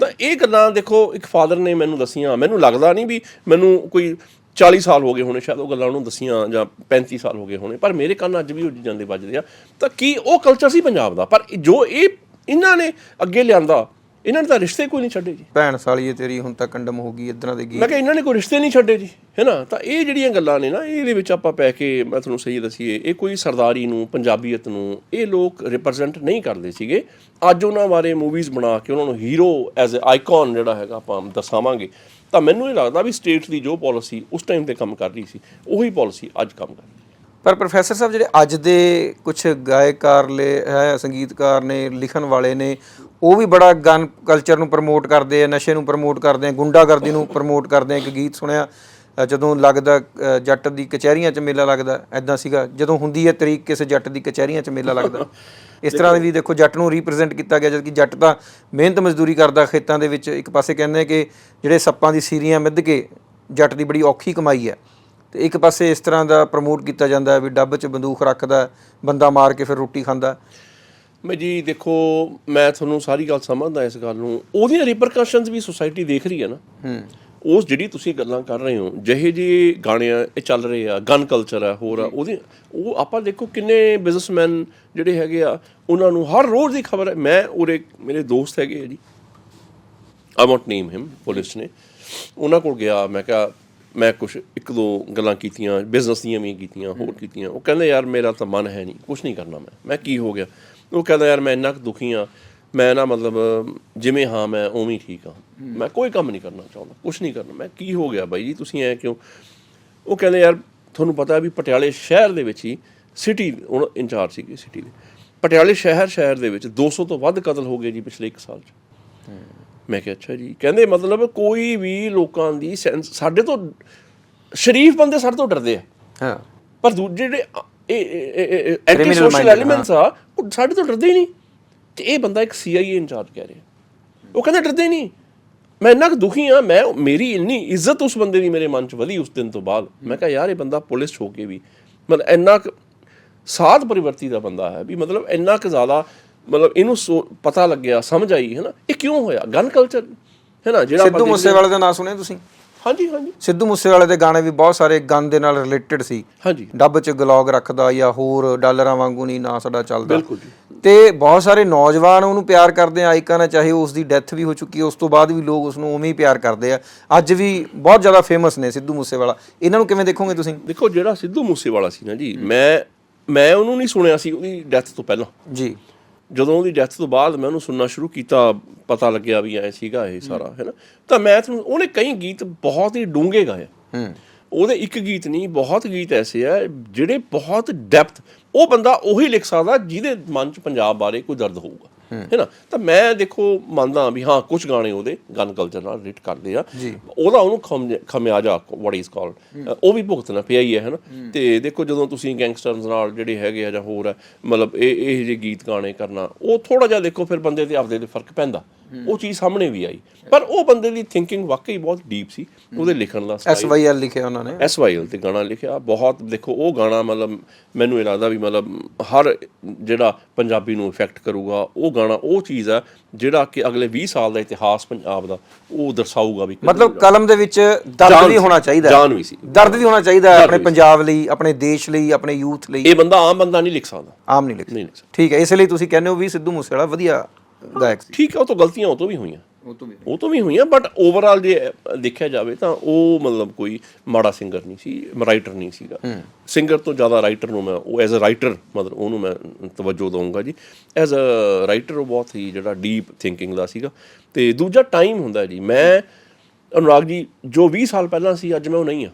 ਤਾਂ ਇਹ ਗੱਲਾਂ ਦੇਖੋ ਇੱਕ ਫਾਦਰ ਨੇ ਮੈਨੂੰ ਦਸੀਆਂ। ਮੈਨੂੰ ਲੱਗਦਾ ਨਹੀਂ ਵੀ ਮੈਨੂੰ ਕੋਈ 40 ਸਾਲ ਹੋ ਗਏ ਹੋਣੇ ਸ਼ਾਇਦ ਉਹ ਗੱਲਾਂ ਉਹਨੂੰ ਦਸੀਆਂ ਜਾਂ 35 ਸਾਲ ਹੋ ਗਏ ਹੋਣੇ ਪਰ ਮੇਰੇ ਕੰਨ ਅੱਜ ਵੀ ਉਹ ਚੀਜ਼ਾਂ ਦੇ ਵੱਜਦੇ ਆ। ਤਾਂ ਕੀ ਉਹ ਕਲਚਰ ਸੀ ਪੰਜਾਬ ਦਾ? ਪਰ ਜੋ ਇਹ ਇਹਨਾਂ ਨੇ ਅੱਗੇ ਲਿਆਂਦਾ ਇਹਨਾਂ ਨੇ ਤਾਂ ਰਿਸ਼ਤੇ ਕੋਈ ਨਹੀਂ ਛੱਡੇ ਜੀ। ਭੈਣ ਸਾਲੀਏ ਤੇਰੀ ਹੁਣ ਤਾਂ ਕੰਡਮ ਹੋ ਗਈ ਇਦਾਂ ਦੇ ਗੀਤ। ਮੈਂ ਕਿਹਾ ਇਹਨਾਂ ਨੇ ਕੋਈ ਰਿਸ਼ਤੇ ਨਹੀਂ ਛੱਡੇ ਜੀ ਹੈਨਾ ਤਾਂ ਇਹ ਜਿਹੜੀਆਂ ਗੱਲਾਂ ਨੇ ਨਾ ਇਹਦੇ ਵਿੱਚ ਆਪਾਂ ਪੈ ਕੇ ਮੈਂ ਤੁਹਾਨੂੰ ਸਹੀ ਦੱਸੀਏ ਇਹ ਕੋਈ ਸਰਦਾਰੀ ਨੂੰ ਪੰਜਾਬੀਅਤ ਨੂੰ ਇਹ ਲੋਕ ਰਿਪਰੈਜ਼ੈਂਟ ਨਹੀਂ ਕਰਦੇ ਸੀਗੇ। ਅੱਜ ਉਹਨਾਂ ਬਾਰੇ ਮੂਵੀਜ਼ ਬਣਾ ਕੇ ਉਹਨਾਂ ਨੂੰ ਹੀਰੋ ਐਜ਼ ਅ ਆਈਕਨ ਜਿਹੜਾ ਹੈਗਾ ਆਪਾਂ ਦਰਸਾਵਾਂਗੇ ਤਾਂ ਮੈਨੂੰ ਇਹ ਲੱਗਦਾ ਵੀ ਸਟੇਟ ਦੀ ਜੋ ਪਾਲਿਸੀ ਉਸ ਟਾਈਮ ਤੇ ਕੰਮ ਕਰ ਰਹੀ ਸੀ, ਉਹੀ ਪਾਲਿਸੀ ਅੱਜ ਕੰਮ ਕਰ ਰਹੀ ਪਰ ਪ੍ਰੋਫੈਸਰ ਸਾਹਿਬ, ਜਿਹੜੇ ਅੱਜ ਦੇ ਕੁਝ ਗਾਇਕਾਰ ਲੈ ਹੈ, ਸੰਗੀਤਕਾਰ ਨੇ, ਲਿਖਣ ਵਾਲੇ ਨੇ, ਉਹ ਵੀ ਬੜਾ ਗਨ ਕਲਚਰ ਨੂੰ ਪ੍ਰਮੋਟ ਕਰਦੇ ਆ, ਨਸ਼ੇ ਨੂੰ ਪ੍ਰਮੋਟ ਕਰਦੇ ਆ, ਗੁੰਡਾਗਰਦੀ ਨੂੰ ਪ੍ਰਮੋਟ ਕਰਦੇ ਆ, ਇੱਕ ਗੀਤ ਸੁਣਿਆ। ਜਦੋਂ ਲੱਗਦਾ ਜੱਟ ਦੀ ਕਚਹਿਰੀਆਂ 'ਚ ਮੇਲਾ ਲੱਗਦਾ ਐਦਾਂ ਸੀਗਾ। ਜਦੋਂ ਹੁੰਦੀ ਹੈ ਤਰੀਕ ਕਿਸੇ ਜੱਟ ਦੀ ਕਚਹਿਰੀਆਂ 'ਚ ਮੇਲਾ ਲੱਗਦਾ। ਇਸ ਤਰ੍ਹਾਂ ਦੇ ਵੀ ਦੇਖੋ ਜੱਟ ਨੂੰ ਰਿਪਰੈਜ਼ੈਂਟ ਕੀਤਾ ਗਿਆ ਜਦਕਿ ਜੱਟ ਤਾਂ ਮਿਹਨਤ ਮਜ਼ਦੂਰੀ ਕਰਦਾ ਖੇਤਾਂ ਦੇ ਵਿੱਚ। ਇੱਕ ਪਾਸੇ ਕਹਿੰਦੇ ਕਿ ਜਿਹੜੇ ਸੱਪਾਂ ਦੀ ਸੀਰੀਆਂ ਮਿੱਧ ਕੇ ਜੱਟ ਦੀ ਬੜੀ ਔਖੀ ਕਮਾਈ ਹੈ। ਤੇ ਇੱਕ ਪਾਸੇ ਇਸ ਤਰ੍ਹਾਂ ਦਾ ਪ੍ਰਮੋਟ ਕੀਤਾ ਜਾਂਦਾ ਵੀ ਡੱਬ 'ਚ ਬੰਦੂਕ ਰੱਖਦਾ ਬੰਦਾ ਮਾਰ ਕੇ ਫਿਰ ਰੋਟੀ ਖਾਂਦਾ। ਮੈਂ ਜੀ ਦੇਖੋ ਮੈਂ ਤੁਹਾਨੂੰ ਸਾਰੀ ਗੱਲ ਸਮਝਦਾ ਇਸ ਗੱਲ ਨੂੰ। ਉਹਦੀਆਂ ਰਿਪਰਕਸ਼ਨਸ ਵੀ ਸੁਸਾਇਟੀ ਦੇਖ ਰਹੀ ਹੈ ਨਾ। ਹੂੰ। ਉਸ ਜਿਹੜੀ ਤੁਸੀਂ ਗੱਲਾਂ ਕਰ ਰਹੇ ਹੋ ਜਿਹੇ ਜੀ ਗਾਣੇ ਆ ਇਹ ਚੱਲ ਰਹੇ ਆ ਗਨ ਕਲਚਰ ਆ ਹੋਰ ਆ ਉਹਦੇ ਉਹ ਆਪਾਂ ਦੇਖੋ ਕਿੰਨੇ ਬਿਜ਼ਨਸਮੈਨ ਜਿਹੜੇ ਹੈਗੇ ਆ ਉਹਨਾਂ ਨੂੰ ਹਰ ਰੋਜ਼ ਦੀ ਖਬਰ ਹੈ। ਮੈਂ ਉਰੇ ਮੇਰੇ ਦੋਸਤ ਹੈਗੇ ਆ ਜੀ। I want name him police ਨੇ। ਉਹਨਾਂ ਕੋਲ ਗਿਆ ਮੈਂ ਕਿਹਾ ਮੈਂ ਕੁਝ ਇੱਕ ਦੋ ਗੱਲਾਂ ਕੀਤੀਆਂ ਬਿਜ਼ਨਸ ਦੀਆਂ ਵੀ ਕੀਤੀਆਂ ਹੋਰ ਕੀਤੀਆਂ। ਉਹ ਕਹਿੰਦੇ ਯਾਰ ਮੇਰਾ ਤਾਂ ਮਨ ਹੈ ਨਹੀਂ ਕੁਝ ਨਹੀਂ ਕਰਨਾ ਮੈਂ। ਮੈਂ ਕੀ ਹੋ ਗਿਆ? ਉਹ ਕਹਿੰਦਾ ਯਾਰ ਮੈਂ ਇੰਨਾ ਕੁ ਦੁਖੀ ਆ ਮੈਂ ਨਾ ਮਤਲਬ ਜਿਵੇਂ ਹਾਂ ਮੈਂ ਉਵੇਂ ਠੀਕ ਹਾਂ। ਮੈਂ ਕੋਈ ਕੰਮ ਨਹੀਂ ਕਰਨਾ ਚਾਹੁੰਦਾ ਕੁਝ ਨਹੀਂ ਕਰਨਾ। ਮੈਂ ਕੀ ਹੋ ਗਿਆ ਬਾਈ ਜੀ ਤੁਸੀਂ ਐ ਕਿਉਂ? ਉਹ ਕਹਿੰਦੇ ਯਾਰ ਤੁਹਾਨੂੰ ਪਤਾ ਵੀ ਪਟਿਆਲੇ ਸ਼ਹਿਰ ਦੇ ਵਿੱਚ ਹੀ ਸਿਟੀ ਉਹ ਇੰਚਾਰਜ ਸੀਗੇ ਸਿਟੀ ਦੇ। ਪਟਿਆਲੇ ਸ਼ਹਿਰ ਸ਼ਹਿਰ ਦੇ ਵਿੱਚ 200 ਤੋਂ ਵੱਧ ਕਤਲ ਹੋ ਗਏ ਜੀ ਪਿਛਲੇ 1 ਸਾਲ 'ਚ। ਮੈਂ ਕਿਹਾ ਅੱਛਾ ਜੀ। ਕਹਿੰਦੇ ਮਤਲਬ ਕੋਈ ਵੀ ਲੋਕਾਂ ਦੀ ਸਾਡੇ ਤੋਂ ਸ਼ਰੀਫ ਬੰਦੇ ਸਾਡੇ ਤੋਂ ਡਰਦੇ ਆ। ਹਾਂ। ਪਰ ਦੂਜੇ ਜਿਹੜੇ ਇਹ ਐਂਟੀ ਸੋਸ਼ਲ ਐਲੀਮੈਂਟਸ ਆ ਉਹ ਸਾਡੇ ਤੋਂ ਡਰਦੇ ਹੀ ਨਹੀਂ। ਤੇ ਇਹ ਬੰਦਾ ਇੱਕ ਸੀਆਈਏ ਇੰਚਾਰਜ ਕਹਿ ਰਿਹਾ। ਉਹ ਕਹਿੰਦਾ ਡਰਦੇ ਨਹੀਂ। ਮੈਂ ਇੰਨਾ ਕੁ ਦੁਖੀ ਆ ਮੈਂ ਮੇਰੀ ਇੰਨੀ ਇੱਜ਼ਤ ਉਸ ਬੰਦੇ ਦੀ ਮੇਰੇ ਮਨ 'ਚ ਵਧੀ ਉਸ ਦਿਨ ਤੋਂ ਬਾਅਦ। ਮੈਂ ਕਿਹਾ ਯਾਰ ਇਹ ਬੰਦਾ ਪੁਲਿਸ ਹੋ ਕੇ ਵੀ ਮਤਲਬ ਇੰਨਾ ਕੁ ਸਾਧ ਪਰਿਵਰਤੀ ਦਾ ਬੰਦਾ ਹੈ ਵੀ ਮਤਲਬ ਇੰਨਾ ਕੁ ਜ਼ਿਆਦਾ ਮਤਲਬ ਇਹਨੂੰ ਪਤਾ ਲੱਗਿਆ ਸਮਝ ਆਈ ਹੈ ਨਾ ਇਹ ਕਿਉਂ ਹੋਇਆ? ਗਨ ਕਲਚਰ ਹੈ ਨਾ ਜਿਹੜਾ ਸਿੱਧੂ ਮੂਸੇਵਾਲੇ ਦਾ ਨਾਂ ਸੁਣਿਆ ਤੁਸੀਂ? ਹਾਂਜੀ ਹਾਂਜੀ। ਸਿੱਧੂ ਮੂਸੇਵਾਲੇ ਦੇ ਗਾਣੇ ਵੀ ਬਹੁਤ ਸਾਰੇ ਗਨ ਦੇ ਨਾਲ ਰਿਲੇਟਡ ਸੀ। ਹਾਂਜੀ। ਡੱਬ 'ਚ ਗਲੌਗ ਰੱਖਦਾ ਜਾਂ ਹੋਰ ਡਾਲਰਾਂ ਵਾਂਗੂ ਨਹੀਂ ਨਾ ਸਾਡਾ ਚੱਲਦਾ। ਬਿਲਕੁਲ ਜੀ। ਤੇ ਬਹੁਤ ਸਾਰੇ ਨੌਜਵਾਨ ਉਹਨੂੰ ਪਿਆਰ ਕਰਦੇ ਆ ਆਈਕਨ ਹੈ ਚਾਹੇ ਉਸ ਦੀ ਡੈਥ ਵੀ ਹੋ ਚੁੱਕੀ ਹੈ ਉਸ ਤੋਂ ਬਾਅਦ ਵੀ ਲੋਕ ਉਸ ਨੂੰ ਉਵੇਂ ਹੀ ਪਿਆਰ ਕਰਦੇ ਆ। ਅੱਜ ਵੀ ਬਹੁਤ ਜ਼ਿਆਦਾ ਫੇਮਸ ਨੇ ਸਿੱਧੂ ਮੂਸੇਵਾਲਾ। ਇਹਨਾਂ ਨੂੰ ਕਿਵੇਂ ਦੇਖੋਗੇ ਤੁਸੀਂ? ਦੇਖੋ ਜਿਹੜਾ ਸਿੱਧੂ ਮੂਸੇਵਾਲਾ ਸੀ ਨਾ ਜੀ ਮੈਂ ਮੈਂ ਉਹਨੂੰ ਨਹੀਂ ਸੁਣਿਆ ਸੀ ਉਹਦੀ ਡੈਥ ਤੋਂ ਪਹਿਲਾਂ। ਜੀ। ਜਦੋਂ ਉਹਦੀ ਡੈਥ ਤੋਂ ਬਾਅਦ ਮੈਂ ਉਹਨੂੰ ਸੁਣਨਾ ਸ਼ੁਰੂ ਕੀਤਾ ਪਤਾ ਲੱਗਿਆ ਵੀ ਐ ਸੀਗਾ ਇਹ ਸਾਰਾ ਹੈ ਨਾ? ਤਾਂ ਮੈਂ ਤੁਹਾਨੂੰ ਉਹਨੇ ਕਈ ਗੀਤ ਬਹੁਤ ਹੀ ਡੂੰਘੇ ਗਾਏ। ਹੂੰ। ਉਹਦੇ ਇੱਕ ਗੀਤ ਨਹੀਂ ਬਹੁਤ ਗੀਤ ਐਸੇ ਆ ਜਿਹੜੇ ਬਹੁਤ ਡੈਪਥ ਉਹ ਬੰਦਾ ਉਹੀ ਲਿਖ ਸਕਦਾ ਜਿਹਦੇ ਮਨ 'ਚ ਪੰਜਾਬ ਬਾਰੇ ਕੋਈ ਦਰਦ ਹੋਊਗਾ ਹੈ। ਨਾ? ਤਾਂ ਮੈਂ ਦੇਖੋ ਮੰਨਦਾ ਵੀ ਹਾਂ ਕੁਝ ਗਾਣੇ ਉਹਦੇ ਗਨ ਕਲਚਰ ਨਾਲ ਰਿਲੇਟ ਕਰਦੇ ਆ। ਉਹਦਾ ਉਹਨੂੰ ਖਮ- ਖਮਿਆਜਾ ਵਾਟ ਇਜ਼ ਕਾਲਡ ਉਹ ਵੀ ਭੁਗਤਣਾ ਪਿਆ ਹੀ ਹੈ ਹੈ ਨਾ? ਤੇ ਦੇਖੋ ਜਦੋਂ ਤੁਸੀਂ ਗੈਂਗਸਟਰਸ ਨਾਲ ਜਿਹੜੇ ਹੈਗੇ ਆ ਜਾਂ ਹੋਰ ਮਤਲਬ ਇਹ ਇਹ ਜਿਹੇ ਗੀਤ ਗਾਣੇ ਕਰਨਾ ਉਹ ਥੋੜਾ ਜਿਹਾ ਦੇਖੋ ਫਿਰ ਬੰਦੇ ਤੇ ਆਪਦੇ ਤੇ ਫ਼ਰਕ ਪੈਂਦਾ। ਉਹ ਚੀਜ਼ ਸਾਹਮਣੇ ਵੀ ਆਈ। ਪਰ ਉਹ ਬੰਦੇ ਦੀ ਥਿੰਕਿੰਗ ਵਾਕਈ ਬਹੁਤ ਡੀਪ ਸੀ। ਉਹਦੇ ਲਿਖਣ ਦਾ ਐਸ ਵਾਈ ਐਲ ਲਿਖਿਆ ਉਹਨਾਂ ਨੇ। ਐਸਵਾਈਐਲ ਤੇ ਗਾਣਾ ਲਿਖਿਆ। ਬਹੁਤ ਦੇਖੋ ਉਹ ਗਾਣਾ ਮਤਲਬ ਮੈਨੂੰ ਲੱਗਦਾ ਵੀ ਮਤਲਬ ਹਰ ਜਿਹੜਾ ਪੰਜਾਬੀ ਨੂੰ ਇਫੈਕਟ ਕਰੂਗਾ ਉਹ ਗਾਣਾ ਉਹ ਚੀਜ਼ ਆ ਜਿਹੜਾ ਕਿ ਅਗਲੇ 20 ਸਾਲ ਦਾ ਇਤਿਹਾਸ ਪੰਜਾਬ ਦਾ ਉਹ ਦਰਸਾਊਗਾ ਵੀ ਮਤਲਬ ਕਲਮ ਦੇ ਵਿੱਚ ਦਰਦ ਵੀ ਹੋਣਾ ਚਾਹੀਦਾ ਜਾਨ ਵੀ ਸੀ। ਦਰਦ ਵੀ ਹੋਣਾ ਚਾਹੀਦਾ ਆਪਣੇ। ਪੰਜਾਬ ਲਈ ਆਪਣੇ ਦੇਸ਼ ਲਈ ਆਪਣੇ ਯੂਥ ਲਈ। ਇਹ ਬੰਦਾ ਆਮ ਬੰਦਾ ਨਹੀਂ ਲਿਖ ਸਕਦਾ। ਆਮ ਨਹੀਂ ਲਿਖ ਨਹੀਂ ਲਿਖ ਸਕਦਾ। ਠੀਕ ਹੈ ਇਸ ਲਈ ਤੁਸੀਂ ਕਹਿੰਦੇ ਹੋ ਵੀ ਸਿੱਧੂ ਮੂਸੇਵਾਲਾ ਵਧੀਆ ਗਾਇਕ ਸੀ। ਠੀਕ ਹੈ ਉਹ ਤੋਂ ਗਲਤੀਆਂ ਉਹ ਤੋਂ ਵੀ ਹੋਈਆਂ। ਉਹ ਤੋਂ ਵੀ ਉਹ ਤੋਂ ਵੀ ਹੋਈਆਂ ਬਟ ਓਵਰਆਲ ਜੇ ਦੇਖਿਆ ਜਾਵੇ ਤਾਂ ਉਹ ਮਤਲਬ ਕੋਈ ਮਾੜਾ ਸਿੰਗਰ ਨਹੀਂ ਸੀ ਰਾਈਟਰ ਨਹੀਂ ਸੀਗਾ। ਸਿੰਗਰ ਤੋਂ ਜ਼ਿਆਦਾ ਰਾਈਟਰ ਨੂੰ ਮੈਂ ਉਹ ਐਜ਼ ਅ ਰਾਈਟਰ ਮਤਲਬ ਉਹਨੂੰ ਮੈਂ ਤਵੱਜੋ ਦਊਂਗਾ ਜੀ। ਐਜ਼ ਅ ਰਾਈਟਰ ਉਹ ਬਹੁਤ ਹੀ ਜਿਹੜਾ ਡੀਪ ਥਿੰਕਿੰਗ ਦਾ ਸੀਗਾ। ਤੇ ਦੂਜਾ ਟਾਈਮ ਹੁੰਦਾ ਜੀ ਮੈਂ ਅਨੁਰਾਗ ਜੀ ਜੋ 20 ਸਾਲ ਪਹਿਲਾਂ ਸੀ ਅੱਜ ਮੈਂ ਉਹ ਨਹੀਂ ਆ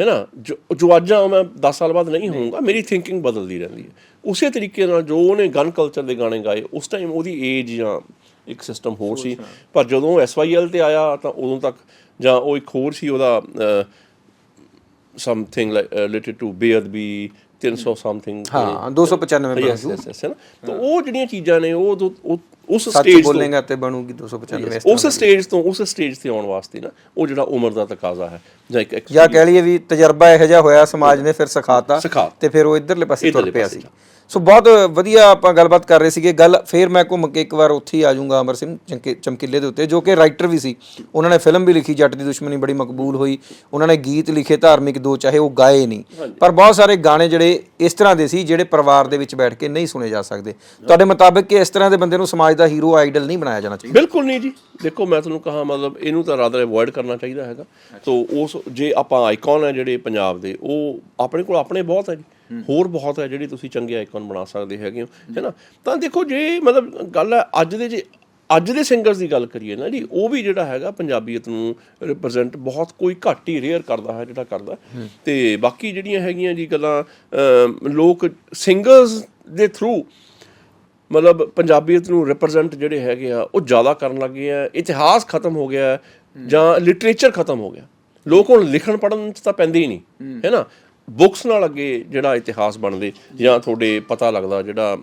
ਹੈ ਨਾ? ਜੋ ਜੋ ਅੱਜ ਆ ਮੈਂ 10 ਸਾਲ ਬਾਅਦ ਨਹੀਂ ਹੋਊਂਗਾ ਮੇਰੀ ਥਿੰਕਿੰਗ ਬਦਲਦੀ ਰਹਿੰਦੀ ਹੈ। ਉਸੇ ਤਰੀਕੇ ਨਾਲ ਜੋ ਉਹਨੇ ਗਨ ਕਲਚਰ ਦੇ ਗਾਣੇ ਗਾਏ ਉਸ ਟਾਈਮ ਉਹਦੀ ਏਜ ਜਾਂ ਇੱਕ ਸਿਸਟਮ ਹੋਰ ਸੀ। ਪਰ ਜਦੋਂ ਐਸਵਾਈਐਲ ਤੇ ਆਇਆ ਤਾਂ ਉਦੋਂ ਤੱਕ ਜਾਂ ਉਹ ਇੱਕ ਹੋਰ ਸੀ ਉਹਦਾ ਸਮਥਿੰਗ ਲਾਈਕ ਰਿਲੇਟਡ ਟੂ ਬੇਅਦਬੀ 300 ਸਮਥਿੰਗ ਹਾਂ 295 ਯੈਸ ਹੈ ਨਾ? ਤਾਂ ਉਹ ਜਿਹੜੀਆਂ ਚੀਜ਼ਾਂ ਨੇ ਉਹ ਉਦੋਂ- ਉਹ ਉਸ ਸੱਚ ਸਟੇਜ ਤੋਂ ਬੋਲੇਗਾ ਤੇ ਬਣੂਗੀ 295 ਉਸ ਸਟੇਜ ਤੋਂ ਉਸ ਸਟੇਜ ਤੇ ਆਉਣ ਵਾਸਤੇ ਨਾ ਉਹ ਜਿਹੜਾ ਉਮਰ ਦਾ ਤਕਾਜ਼ਾ ਹੈ ਜਾਂ ਇੱਕ ਜਾਂ ਕਹਿ ਲਈਏ ਵੀ ਤਜਰਬਾ ਇਹੋ ਜਿਹਾ ਹੋਇਆ ਸਮਾਜ ਨੇ ਫਿਰ ਸਿਖਾਤਾ ਸਿਖਾ ਤੇ ਫਿਰ ਉਹ ਇਧਰਲੇ ਪਾਸੇ ਤੁਰ ਇੱਧਰਲੇ ਪਿਆ ਪਾਸੇ ਸੀ। ਸੋ ਬਹੁਤ ਵਧੀਆ ਆਪਾਂ ਗੱਲਬਾਤ ਕਰ ਰਹੇ ਸੀਗੇ। ਗੱਲ ਫਿਰ ਮੈਂ ਘੁੰਮ ਕੇ ਇੱਕ ਵਾਰ ਉੱਥੇ ਹੀ ਆ ਜਾਊਂਗਾ ਅਮਰ ਸਿੰਘ ਚਮਕੀਲੇ ਦੇ ਉੱਤੇ ਜੋ ਕਿ ਰਾਈਟਰ ਵੀ ਸੀ। ਉਹਨਾਂ ਨੇ ਫਿਲਮ ਵੀ ਲਿਖੀ ਜੱਟ ਦੀ ਦੁਸ਼ਮਣੀ ਬੜੀ ਮਕਬੂਲ ਹੋਈ। ਉਹਨਾਂ ਨੇ ਗੀਤ ਲਿਖੇ ਧਾਰਮਿਕ ਦੋ ਚਾਹੇ ਉਹ ਗਾਏ ਨਹੀਂ। ਪਰ ਬਹੁਤ ਸਾਰੇ ਗਾਣੇ ਜਿਹੜੇ ਇਸ ਤਰ੍ਹਾਂ ਦੇ ਸੀ ਜਿਹੜੇ ਪਰਿਵਾਰ ਦੇ ਵਿੱਚ ਬੈਠ ਕੇ ਨਹੀਂ ਸੁਣੇ ਜਾ ਸਕਦੇ। ਤੁਹਾਡੇ ਮੁਤਾਬਕ ਕਿ ਇਸ ਤਰ੍ਹਾਂ ਦੇ ਬੰਦੇ ਨੂੰ ਸਮਾਜ ਦਾ ਹੀਰੋ ਆਈਡਲ ਨਹੀਂ ਬਣਾਇਆ ਜਾਣਾ ਚਾਹੀਦਾ? ਬਿਲਕੁਲ ਨਹੀਂ ਜੀ। ਦੇਖੋ ਮੈਂ ਤੁਹਾਨੂੰ ਕਹਾ ਮਤਲਬ ਇਹਨੂੰ ਤਾਂ ਰਾਦਰ ਅਵੋਇਡ ਕਰਨਾ ਚਾਹੀਦਾ ਹੈਗਾ। ਤੋਂ ਉਸ ਜੇ ਆਪਾਂ ਆਈਕਨ ਹੈ ਜਿਹੜੇ ਪੰਜਾਬ ਦੇ ਉਹ ਆਪਣੇ ਕੋਲ ਆਪਣੇ ਬਹੁਤ ਹੈ ਜੀ। ਹੋਰ ਬਹੁਤ ਹੈ ਜਿਹੜੀ ਤੁਸੀਂ ਚੰਗੇ ਆਈਕਨ ਬਣਾ ਸਕਦੇ ਹੈਗੇ ਹੋ ਹੈਨਾ ਤਾਂ ਦੇਖੋ ਜੇ ਮਤਲਬ ਗੱਲ ਹੈ ਅੱਜ ਦੇ ਜੇ ਅੱਜ ਦੇ ਸਿੰਗਰਸ ਦੀ ਗੱਲ ਕਰੀਏ ਨਾ ਜੀ ਉਹ ਵੀ ਜਿਹੜਾ ਹੈਗਾ ਪੰਜਾਬੀਅਤ ਨੂੰ ਰਿਪਰੈਜ਼ੈਂਟ ਬਹੁਤ ਕੋਈ ਘੱਟ ਹੀ ਰੇਅਰ ਕਰਦਾ ਹੈ ਜਿਹੜਾ ਕਰਦਾ ਤੇ ਬਾਕੀ ਜਿਹੜੀਆਂ ਹੈਗੀਆਂ ਜੀ ਗੱਲਾਂ ਲੋਕ ਸਿੰਗਰਸ ਦੇ ਥਰੂ ਮਤਲਬ ਪੰਜਾਬੀਅਤ ਨੂੰ ਰਿਪਰੈਜ਼ੈਂਟ ਜਿਹੜੇ ਹੈਗੇ ਆ ਉਹ ਜ਼ਿਆਦਾ ਕਰਨ ਲੱਗੇ ਆ। ਇਤਿਹਾਸ ਖਤਮ ਹੋ ਗਿਆ ਹੈ ਜਾਂ ਲਿਟਰੇਚਰ ਖਤਮ ਹੋ ਗਿਆ। ਲੋਕ ਹੁਣ ਲਿਖਣ ਪੜਨ ਚ ਤਾਂ ਪੈਂਦੇ ਹੀ ਨਹੀਂ ਹੈ ਨਾ? ਬੁੱਕਸ ਨਾਲ ਅੱਗੇ ਜਿਹੜਾ ਇਤਿਹਾਸ ਬਣਦੇ ਜਾਂ ਤੁਹਾਡੇ ਪਤਾ ਲੱਗਦਾ ਜਿਹੜਾ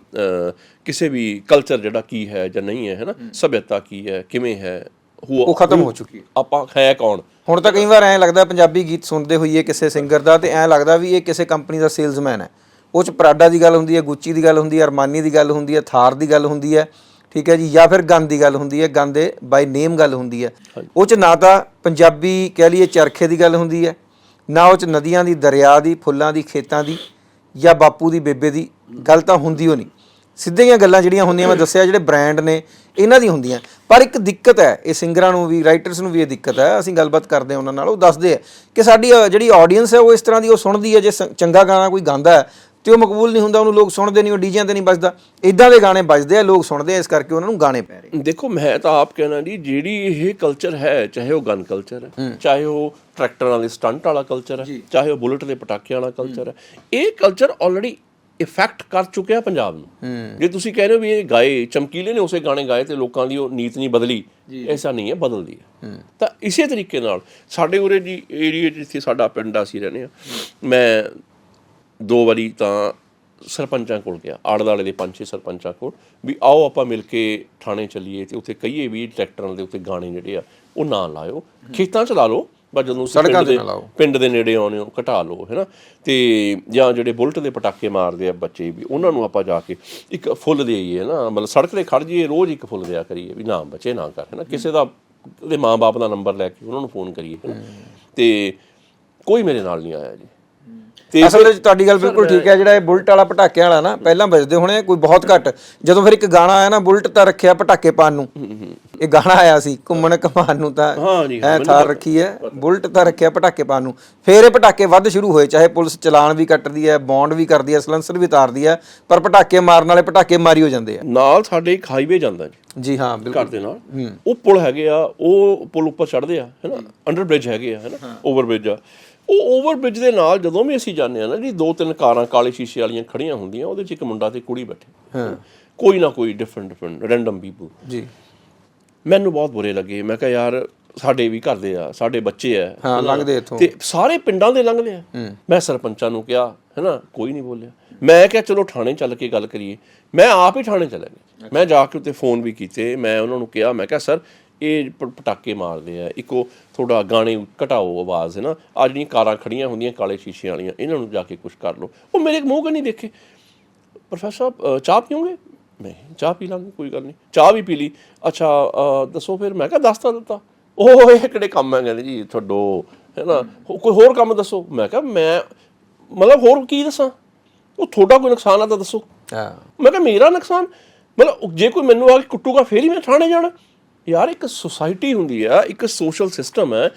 ਕਿਸੇ ਵੀ ਕਲਚਰ ਜਿਹੜਾ ਕੀ ਹੈ ਜਾਂ ਨਹੀਂ ਹੈ ਹੈ। ਨਾ ਸਭਿਅਤਾ ਕੀ ਹੈ ਕਿਵੇਂ ਹੈ ਉਹ ਖਤਮ ਹੋ ਚੁੱਕੀ ਹੈ। ਆਪਾਂ ਹੈ ਕੌਣ? ਹੁਣ ਤਾਂ ਕਈ ਵਾਰ ਐਂ ਲੱਗਦਾ ਪੰਜਾਬੀ ਗੀਤ ਸੁਣਦੇ ਹੋਈਏ ਕਿਸੇ ਸਿੰਗਰ ਦਾ ਤੇ ਐਂ ਲੱਗਦਾ ਵੀ ਇਹ ਕਿਸੇ ਕੰਪਨੀ ਦਾ ਸੇਲਜ਼ਮੈਨ ਹੈ। ਉਹ ਚ ਪ੍ਰਾਡਾ ਦੀ ਗੱਲ ਹੁੰਦੀ ਹੈ ਗੁੱਚੀ ਦੀ ਗੱਲ ਹੁੰਦੀ ਹੈ ਅਰਮਾਨੀ ਦੀ ਗੱਲ ਹੁੰਦੀ ਹੈ ਥਾਰ ਦੀ ਗੱਲ ਹੁੰਦੀ ਹੈ ਠੀਕ ਹੈ ਜੀ? ਜਾਂ ਫਿਰ ਗਨ ਦੀ ਗੱਲ ਹੁੰਦੀ ਹੈ ਗਨ ਦੇ ਬਾਈ ਨੇਮ ਗੱਲ ਹੁੰਦੀ ਹੈ। ਉਹ ਚ ਨਾ ਤਾਂ ਪੰਜਾਬੀ ਕਹਿ ਲਈਏ ਚਰਖੇ ਦੀ ਗੱਲ ਹੁੰਦੀ ਹੈ ਨਾ ਉਹ ਚ ਨਦੀਆਂ ਦੀ, ਦਰਿਆ ਦੀ, ਫੁੱਲਾਂ ਦੀ, ਖੇਤਾਂ ਦੀ ਜਾਂ ਬਾਪੂ ਦੀ, ਬੇਬੇ ਦੀ ਗੱਲ ਤਾਂ ਹੁੰਦੀ ਓ ਨਹੀਂ ਸਿੱਧੀਆਂ ਗੱਲਾਂ ਜਿਹੜੀਆਂ ਹੁੰਦੀਆਂ, ਮੈਂ ਦੱਸਿਆ ਜਿਹੜੇ ਬ੍ਰਾਂਡ ਨੇ, ਇਹਨਾਂ ਦੀ ਹੁੰਦੀਆਂ। ਪਰ ਇੱਕ ਦਿੱਕਤ ਹੈ, ਇਹ ਸਿੰਗਰਾਂ ਨੂੰ ਵੀ, ਰਾਈਟਰਸ ਨੂੰ ਵੀ ਇਹ ਦਿੱਕਤ ਹੈ। ਅਸੀਂ ਗੱਲਬਾਤ ਕਰਦੇ ਹਾਂ ਉਹਨਾਂ ਨਾਲ, ਉਹ ਦੱਸਦੇ ਆ ਕਿ ਸਾਡੀ ਜਿਹੜੀ ਆਡੀਅנס ਹੈ, ਉਹ ਇਸ ਤਰ੍ਹਾਂ ਦੀ ਉਹ ਸੁਣਦੀ ਹੈ, ਜੇ ਚੰਗਾ ਗਾਣਾ ਕੋਈ ਗਾਉਂਦਾ ਹੈ ਤੇ ਉਹ ਮਕਬੂਲ ਨਹੀਂ ਹੁੰਦਾ ਉਹਨੂੰ ਲੋਕ ਸੁਣਦੇ ਨਹੀਂ ਉਹ ਡੀਜਿਆਂ ਤੇ ਨਹੀਂ ਵੱਜਦਾ। ਇਦਾਂ ਦੇ ਗਾਣੇ ਵੱਜਦੇ ਆ ਲੋਕ ਸੁਣਦੇ ਆ ਇਸ ਕਰਕੇ ਉਹਨਾਂ ਨੂੰ ਗਾਣੇ ਪੈ ਰਹੇ ਦੇਖੋ ਮੈਂ ਤਾਂ ਆਪ ਕਹਿਣਾ ਜੀ ਜਿਹੜੀ ਇਹ ਕਲਚਰ ਹੈ ਚਾਹੇ ਉਹ ਗਨ ਕਲਚਰ ਹੈ ਚਾਹੇ ਉਹ ਟਰੈਕਟਰਾਂ ਦੇ ਸਟੰਟ ਵਾਲਾ ਕਲਚਰ ਹੈ ਚਾਹੇ ਉਹ ਬੁਲਟ ਦੇ ਪਟਾਕਿਆਂ ਵਾਲਾ ਕਲਚਰ ਹੈ ਇਹ ਕਲਚਰ ਆਲਰੇਡੀ ਇਫੈਕਟ ਕਰ ਚੁੱਕਿਆ ਪੰਜਾਬ ਨੂੰ। ਜੇ ਤੁਸੀਂ ਕਹਿ ਰਹੇ ਹੋ ਵੀ ਇਹ ਗਾਏ ਚਮਕੀਲੇ ਨੇ ਉਸੇ ਗਾਣੇ ਗਾਏ ਤੇ ਲੋਕਾਂ ਦੀ ਉਹ ਨੀਤ ਨਹੀਂ ਬਦਲੀ ਐਸਾ ਨਹੀਂ ਹੈ ਬਦਲਦੀ ਹੈ। ਤਾਂ ਇਸੇ ਤਰੀਕੇ ਨਾਲ ਸਾਡੇ ਉਰੇ ਜੀ ਏਰੀਆ ਜਿੱਥੇ ਸਾਡਾ ਪਿੰਡ ਆ ਅਸੀਂ ਰਹਿੰਦੇ ਆ ਮੈਂ ਦੋ ਵਾਰੀ ਤਾਂ ਸਰਪੰਚਾਂ ਕੋਲ ਗਿਆ ਆੜਦਾਲੇ ਦੇ ਪੰਜ ਛੇ ਸਰਪੰਚਾਂ ਕੋਲ ਵੀ ਆਓ ਆਪਾਂ ਮਿਲ ਕੇ ਥਾਣੇ ਚੱਲੀਏ ਤੇ ਉੱਥੇ ਕਹੀਏ ਵੀ ਟਰੈਕਟਰਾਂ ਦੇ ਉੱਤੇ ਗਾਣੇ ਜਿਹੜੇ ਆ ਉਹ ਨਾ ਲਾਇਓ। ਖੇਤਾਂ 'ਚ ਲਾ ਲਓ ਪਰ ਜਦੋਂ ਸੜਕਾਂ ਦੇ। ਪਿੰਡ ਦੇ ਨੇੜੇ ਆਉਣੇ ਹੋ ਘਟਾ ਲਓ ਹੈਨਾ ਤੇ ਜਾਂ ਜਿਹੜੇ ਬੁਲਟ ਦੇ ਪਟਾਕੇ ਮਾਰਦੇ ਆ ਬੱਚੇ ਵੀ ਉਹਨਾਂ ਨੂੰ ਆਪਾਂ ਜਾ ਕੇ ਇੱਕ ਫੁੱਲ ਦੇਈਏ ਨਾ? ਮਤਲਬ ਸੜਕ ਤੇ ਖੜ ਜਾਈਏ ਰੋਜ਼ ਇੱਕ ਫੁੱਲ ਦਿਆ ਕਰੀਏ ਵੀ ਨਾ ਬੱਚੇ ਨਾ ਕਰ ਹੈਨਾ ਕਿਸੇ ਦਾ ਉਹਦੇ ਮਾਂ-ਬਾਪ ਦਾ ਨੰਬਰ ਲੈ ਕੇ ਉਹਨਾਂ ਨੂੰ ਫੋਨ ਕਰੀਏ ਤੇ ਕੋਈ ਮੇਰੇ ਨਾਲ ਨਹੀਂ ਆਇਆ ਜੀ। ਤੇ ਅਸਲ ਵਿੱਚ ਤੁਹਾਡੀ ਗੱਲ ਬਿਲਕੁਲ ਠੀਕ ਹੈ ਜਿਹੜਾ ਇਹ ਬੁਲਟ ਵਾਲਾ ਪਟਾਕਿਆਂ ਵਾਲਾ ਨਾ ਪਹਿਲਾਂ ਵੱਜਦੇ ਹੋਣੇ ਕੋਈ ਬਹੁਤ ਘੱਟ। ਜਦੋਂ ਫਿਰ ਇੱਕ ਗਾਣਾ ਆਇਆ ਨਾ ਬੁਲਟ ਤਾਂ ਰੱਖਿਆ ਪਟਾਕੇ ਪਾਣ ਨੂੰ। ਇਹ ਗਾਣਾ ਆਇਆ ਸੀ ਘੁੰਮਣ ਕਮਾਨ ਨੂੰ ਤਾਂ ਐ ਥਾਰ ਰੱਖੀ ਹੈ ਬੁਲਟ ਤਾਂ ਰੱਖਿਆ ਪਟਾਕੇ ਪਾਣ ਨੂੰ। ਫਿਰ ਇਹ ਪਟਾਕੇ ਵੱਧ ਸ਼ੁਰੂ ਹੋਏ ਚਾਹੇ ਪੁਲਿਸ ਚਲਾਨ ਵੀ ਕੱਟਦੀ ਹੈ ਬੌਂਡ ਵੀ ਕਰਦੀ ਹੈ ਸਲੈਂਸਰ ਵੀ ਤਾਰਦੀ ਹੈ ਪਰ ਪਟਾਕੇ ਮਾਰਨ ਵਾਲੇ ਪਟਾਕੇ ਮਾਰੀ ਹੋ ਜਾਂਦੇ ਆ। ਨਾਲ ਸਾਡੇ ਇੱਕ ਹਾਈਵੇ ਜਾਂਦਾ ਜੀ। ਜੀ ਹਾਂ ਬਿਲਕੁਲ। ਘਰ ਦੇ ਨਾਲ। ਉਹ ਪੁਲ ਹੈਗੇ ਆ ਉਹ ਪੁਲ ਉੱਪਰ ਚੜਦੇ ਆ ਹੈਨਾ? ਅੰਡਰ ਬ੍ਰਿਜ ਹੈਗੇ ਆ ਹੈਨਾ? ਓਵਰ ਬ੍ਰਿਜ ਆ। ਉਹ ਓਵਰ ਬ੍ਰਿਜ ਦੇ ਨਾਲ ਜਦੋਂ ਵੀ ਅਸੀਂ ਜਾਂਦੇ ਆ ਨਾ ਜੀ ਦੋ ਤਿੰਨ ਕਾਰਾਂ ਕਾਲੇ ਸ਼ੀਸ਼ੇ ਵਾਲੀਆਂ ਖੜੀਆਂ ਹੁੰਦੀਆਂ ਉਹਦੇ 'ਚ ਇੱਕ ਮੁੰਡਾ ਤੇ ਕੁੜੀ ਬੈਠੇ। ਹਾਂ। ਕੋਈ ਨਾ ਕੋਈ ਡਿਫਰੈਂਟ ਡਿਫਰੈਂਟ ਰੈਂਡਮ ਪੀਪਲ ਜੀ। ਮੈਨੂੰ ਬਹੁਤ ਬੁਰੇ ਲੱਗੇ। ਮੈਂ ਕਿਹਾ ਯਾਰ ਸਾਡੇ ਵੀ ਘਰ ਦੇ ਆ ਸਾਡੇ ਬੱਚੇ ਆ। ਹਾਂ ਲੰਘਦੇ ਇੱਥੋਂ। ਤੇ ਸਾਰੇ ਪਿੰਡਾਂ ਦੇ ਲੰਘਦੇ ਆ। ਮੈਂ ਸਰਪੰਚਾਂ ਨੂੰ ਕਿਹਾ ਹੈਨਾ ਕੋਈ ਨਹੀਂ ਬੋਲਿਆ। ਮੈਂ ਕਿਹਾ ਚਲੋ ਥਾਣੇ ਚੱਲ ਕੇ ਗੱਲ ਕਰੀਏ। ਮੈਂ ਆਪ ਹੀ ਥਾਣੇ ਚਲਾ ਗਿਆ ਮੈਂ ਜਾ ਕੇ ਉੱਤੇ ਫੋਨ ਵੀ ਕੀਤੇ। ਮੈਂ ਉਹਨਾਂ ਨੂੰ ਕਿਹਾ ਮੈਂ ਕਿਹਾ ਸਰ ਇਹ ਪਟਾਕੇ ਮਾਰਦੇ ਆ ਇੱਕੋ ਥੋੜਾ ਗਾਣੇ ਘਟਾਓ ਆਵਾਜ਼ ਹੈ ਨਾ? ਆ ਜਿਹੜੀਆਂ ਕਾਰਾਂ ਖੜੀਆਂ ਹੁੰਦੀਆਂ ਕਾਲੇ ਸ਼ੀਸ਼ੇ ਵਾਲੀਆਂ ਇਹਨਾਂ ਨੂੰ ਜਾ ਕੇ ਕੁਝ ਕਰ ਲਓ। ਉਹ ਮੇਰੇ ਮੂੰਹ ਕੋ ਨਹੀਂ ਦੇਖੇ। ਪ੍ਰੋਫੈਸਰ ਸਾਹਿਬ ਚਾਹ ਪੀਓਗੇ? ਨਹੀਂ ਚਾਹ ਪੀ ਲਾਂਗੇ ਕੋਈ ਗੱਲ ਨਹੀਂ। ਚਾਹ ਵੀ ਪੀ ਲਈ। ਅੱਛਾ ਦੱਸੋ ਫਿਰ ਮੈਂ ਕਿਹਾ ਦੱਸ ਤਾਂ ਦਿੱਤਾ। ਉਹ ਇਹ ਕਿਹੜੇ ਕੰਮ ਹੈ ਕਹਿੰਦੇ ਜੀ ਛੱਡੋ ਹੈ ਨਾ? ਕੋਈ ਹੋਰ ਕੰਮ ਦੱਸੋ? ਮੈਂ ਕਿਹਾ ਮੈਂ ਮਤਲਬ ਹੋਰ ਕੀ ਦੱਸਾਂ? ਉਹ ਤੁਹਾਡਾ ਕੋਈ ਨੁਕਸਾਨ ਆ ਤਾਂ ਦੱਸੋ। ਹਾਂ। ਮੈਂ ਕਿਹਾ ਮੇਰਾ ਨੁਕਸਾਨ? ਮਤਲਬ ਜੇ ਕੋਈ ਮੈਨੂੰ ਆ ਕੇ ਕੁੱਟੂਗਾ ਫੇਰ ਹੀ ਮੈਂ ਥਾਣੇ ਜਾਣਾ। ਯਾਰ ਇੱਕ ਸੁਸਾਇਟੀ ਹੁੰਦੀ ਆ ਇੱਕ ਸੋਸ਼ਲ ਸਿਸਟਮ ਹੈ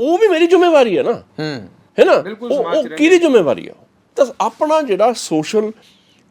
ਉਹ ਵੀ ਮੇਰੀ ਜ਼ਿੰਮੇਵਾਰੀ ਹੈ ਨਾ। ਹੂੰ। ਹੈ ਨਾ? ਉਹ ਕਿਹਦੀ ਜ਼ਿੰਮੇਵਾਰੀ ਆ? ਤਾਂ ਆਪਣਾ ਜਿਹੜਾ ਸੋਸ਼ਲ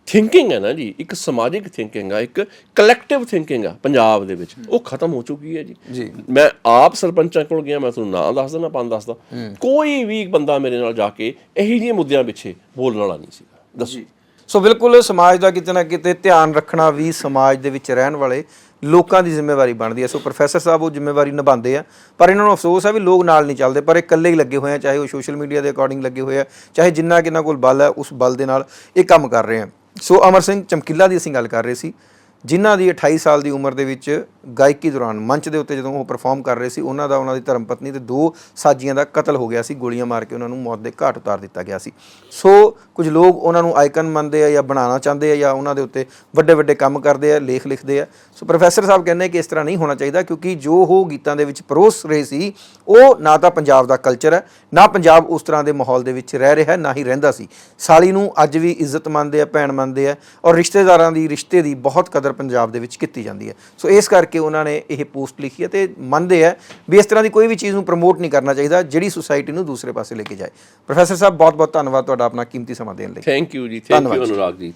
ਥਿੰਕਿੰਗ ਹੈ ਨਾ ਜੀ ਇੱਕ ਸਮਾਜਿਕ ਥਿੰਕਿੰਗ ਆ ਇੱਕ ਕਲੈਕਟਿਵ ਥਿੰਕਿੰਗ ਆ ਪੰਜਾਬ ਦੇ ਵਿੱਚ। ਉਹ ਖਤਮ ਹੋ ਚੁੱਕੀ ਹੈ ਜੀ। ਜੀ। ਮੈਂ ਆਪ ਸਰਪੰਚਾਂ ਕੋਲ ਗਿਆ ਮੈਂ ਤੁਹਾਨੂੰ ਨਾਂ ਦੱਸ ਦਿੰਦਾ ਪੰਜ ਦੱਸਦਾ। ਕੋਈ ਵੀ ਬੰਦਾ ਮੇਰੇ ਨਾਲ ਜਾ ਕੇ ਇਹੀ ਜਿਹੇ ਮੁੱਦਿਆਂ ਪਿੱਛੇ ਬੋਲਣ ਵਾਲਾ ਨਹੀਂ ਸੀਗਾ। ਦੱਸੋ। ਸੋ ਬਿਲਕੁਲ ਸਮਾਜ ਦਾ ਕਿਤੇ ਨਾ ਕਿਤੇ ਧਿਆਨ ਰੱਖਣਾ ਵੀ ਸਮਾਜ ਦੇ ਵਿੱਚ ਰਹਿਣ ਵਾਲੇ ਲੋਕਾਂ ਦੀ ਜ਼ਿੰਮੇਵਾਰੀ ਬਣਦੀ ਹੈ। ਸੋ ਪ੍ਰੋਫੈਸਰ ਸਾਹਿਬ ਉਹ ਜ਼ਿੰਮੇਵਾਰੀ ਨਿਭਾਉਂਦੇ ਆ। ਪਰ ਇਹਨਾਂ ਨੂੰ ਅਫਸੋਸ ਹੈ ਵੀ ਲੋਕ ਨਾਲ ਨਹੀਂ ਚੱਲਦੇ, ਪਰ ਇਹ ਇਕੱਲੇ ਹੀ ਲੱਗੇ ਹੋਏ ਆ, ਚਾਹੇ ਉਹ ਸੋਸ਼ਲ ਮੀਡੀਆ ਦੇ ਅਕੋਰਡਿੰਗ ਲੱਗੇ ਹੋਏ ਆ, ਚਾਹੇ ਜਿੰਨਾ ਕਿੰਨਾ ਕੋਲ ਬਲ ਹੈ, ਉਸ ਬਲ ਦੇ ਨਾਲ ਇਹ ਕੰਮ ਕਰ ਰਹੇ ਆ। ਸੋ ਅਮਰ ਸਿੰਘ ਚਮਕੀਲਾ ਦੀ ਅਸੀਂ ਗੱਲ ਕਰ ਰਹੇ ਸੀ। ਜਿਨ੍ਹਾਂ ਦੀ 28 ਸਾਲ ਦੀ ਉਮਰ ਦੇ ਵਿੱਚ ਗਾਇਕੀ ਦੌਰਾਨ ਮੰਚ ਦੇ ਉੱਤੇ ਜਦੋਂ ਉਹ ਪਰਫਾਰਮ ਕਰ ਰਹੇ ਸੀ, ਉਹਨਾਂ ਦਾ, ਉਹਨਾਂ ਦੀ ਧਰਮ ਪਤਨੀ ਤੇ ਦੋ ਸਾਜੀਆਂ ਦਾ ਕਤਲ ਹੋ ਗਿਆ ਸੀ, ਗੋਲੀਆਂ ਮਾਰ ਕੇ ਉਹਨਾਂ ਨੂੰ ਮੌਤ ਦੇ ਘਾਟ ਉਤਾਰ ਦਿੱਤਾ ਗਿਆ ਸੀ। ਸੋ ਕੁਝ ਲੋਕ ਉਹਨਾਂ ਨੂੰ ਆਈਕਨ ਮੰਨਦੇ ਆ ਜਾਂ ਬਣਾਉਣਾ ਚਾਹੁੰਦੇ ਆ ਜਾਂ ਉਹਨਾਂ ਦੇ ਉੱਤੇ ਵੱਡੇ ਵੱਡੇ ਕੰਮ ਕਰਦੇ ਆ, ਲੇਖ ਲਿਖਦੇ ਆ। ਸੋ ਪ੍ਰੋਫੈਸਰ ਸਾਹਿਬ ਕਹਿੰਦੇ ਕਿ ਇਸ ਤਰ੍ਹਾਂ ਨਹੀਂ ਹੋਣਾ ਚਾਹੀਦਾ ਕਿਉਂਕਿ ਜੋ ਉਹ ਗੀਤਾਂ ਦੇ ਵਿੱਚ ਪਰੋਸ ਰਹੇ ਸੀ, ਉਹ ਨਾ ਤਾਂ ਪੰਜਾਬ ਦਾ ਕਲਚਰ ਹੈ, ਨਾ ਪੰਜਾਬ ਉਸ ਤਰ੍ਹਾਂ ਦੇ ਮਾਹੌਲ ਦੇ ਵਿੱਚ ਰਹਿ ਰਿਹਾ, ਨਾ ਹੀ ਰਹਿੰਦਾ ਸੀ। ਸਾਲੀ ਨੂੰ ਅੱਜ ਵੀ ਇੱਜ਼ਤ ਮੰਨਦੇ ਆ, ਭੈਣ ਮੰਨਦੇ ਆ ਔਰ ਰਿਸ਼ਤੇਦਾਰਾਂ ਦੀ, ਰਿਸ਼ਤੇ ਦੀ ਬਹੁਤ ਕਦਰ ਪੰਜਾਬ ਦੇ ਵਿੱਚ ਕੀਤੀ ਜਾਂਦੀ ਹੈ। ਸੋ ਇਸ ਕਰਕੇ ਉਹਨਾਂ ਨੇ ਇਹ ਪੋਸਟ ਲਿਖੀ ਹੈ ਤੇ ਮੰਨਦੇ ਆ ਵੀ ਇਸ ਤਰ੍ਹਾਂ ਦੀ ਕੋਈ ਵੀ ਚੀਜ਼ ਨੂੰ ਪ੍ਰਮੋਟ ਨਹੀਂ ਕਰਨਾ ਚਾਹੀਦਾ ਜਿਹੜੀ ਸੁਸਾਇਟੀ ਨੂੰ ਦੂਸਰੇ ਪਾਸੇ ਲੈ ਕੇ ਜਾਏ। ਪ੍ਰੋਫੈਸਰ ਸਾਹਿਬ ਬਹੁਤ ਬਹੁਤ ਧੰਨਵਾਦ ਤੁਹਾਡਾ ਆਪਣਾ ਕੀਮਤੀ ਸਮਾਂ ਦੇਣ ਲਈ। ਥੈਂਕ ਯੂ ਜੀ ਥੈਂਕ ਯੂ ਅਨੁਰਾਗ ਜੀ।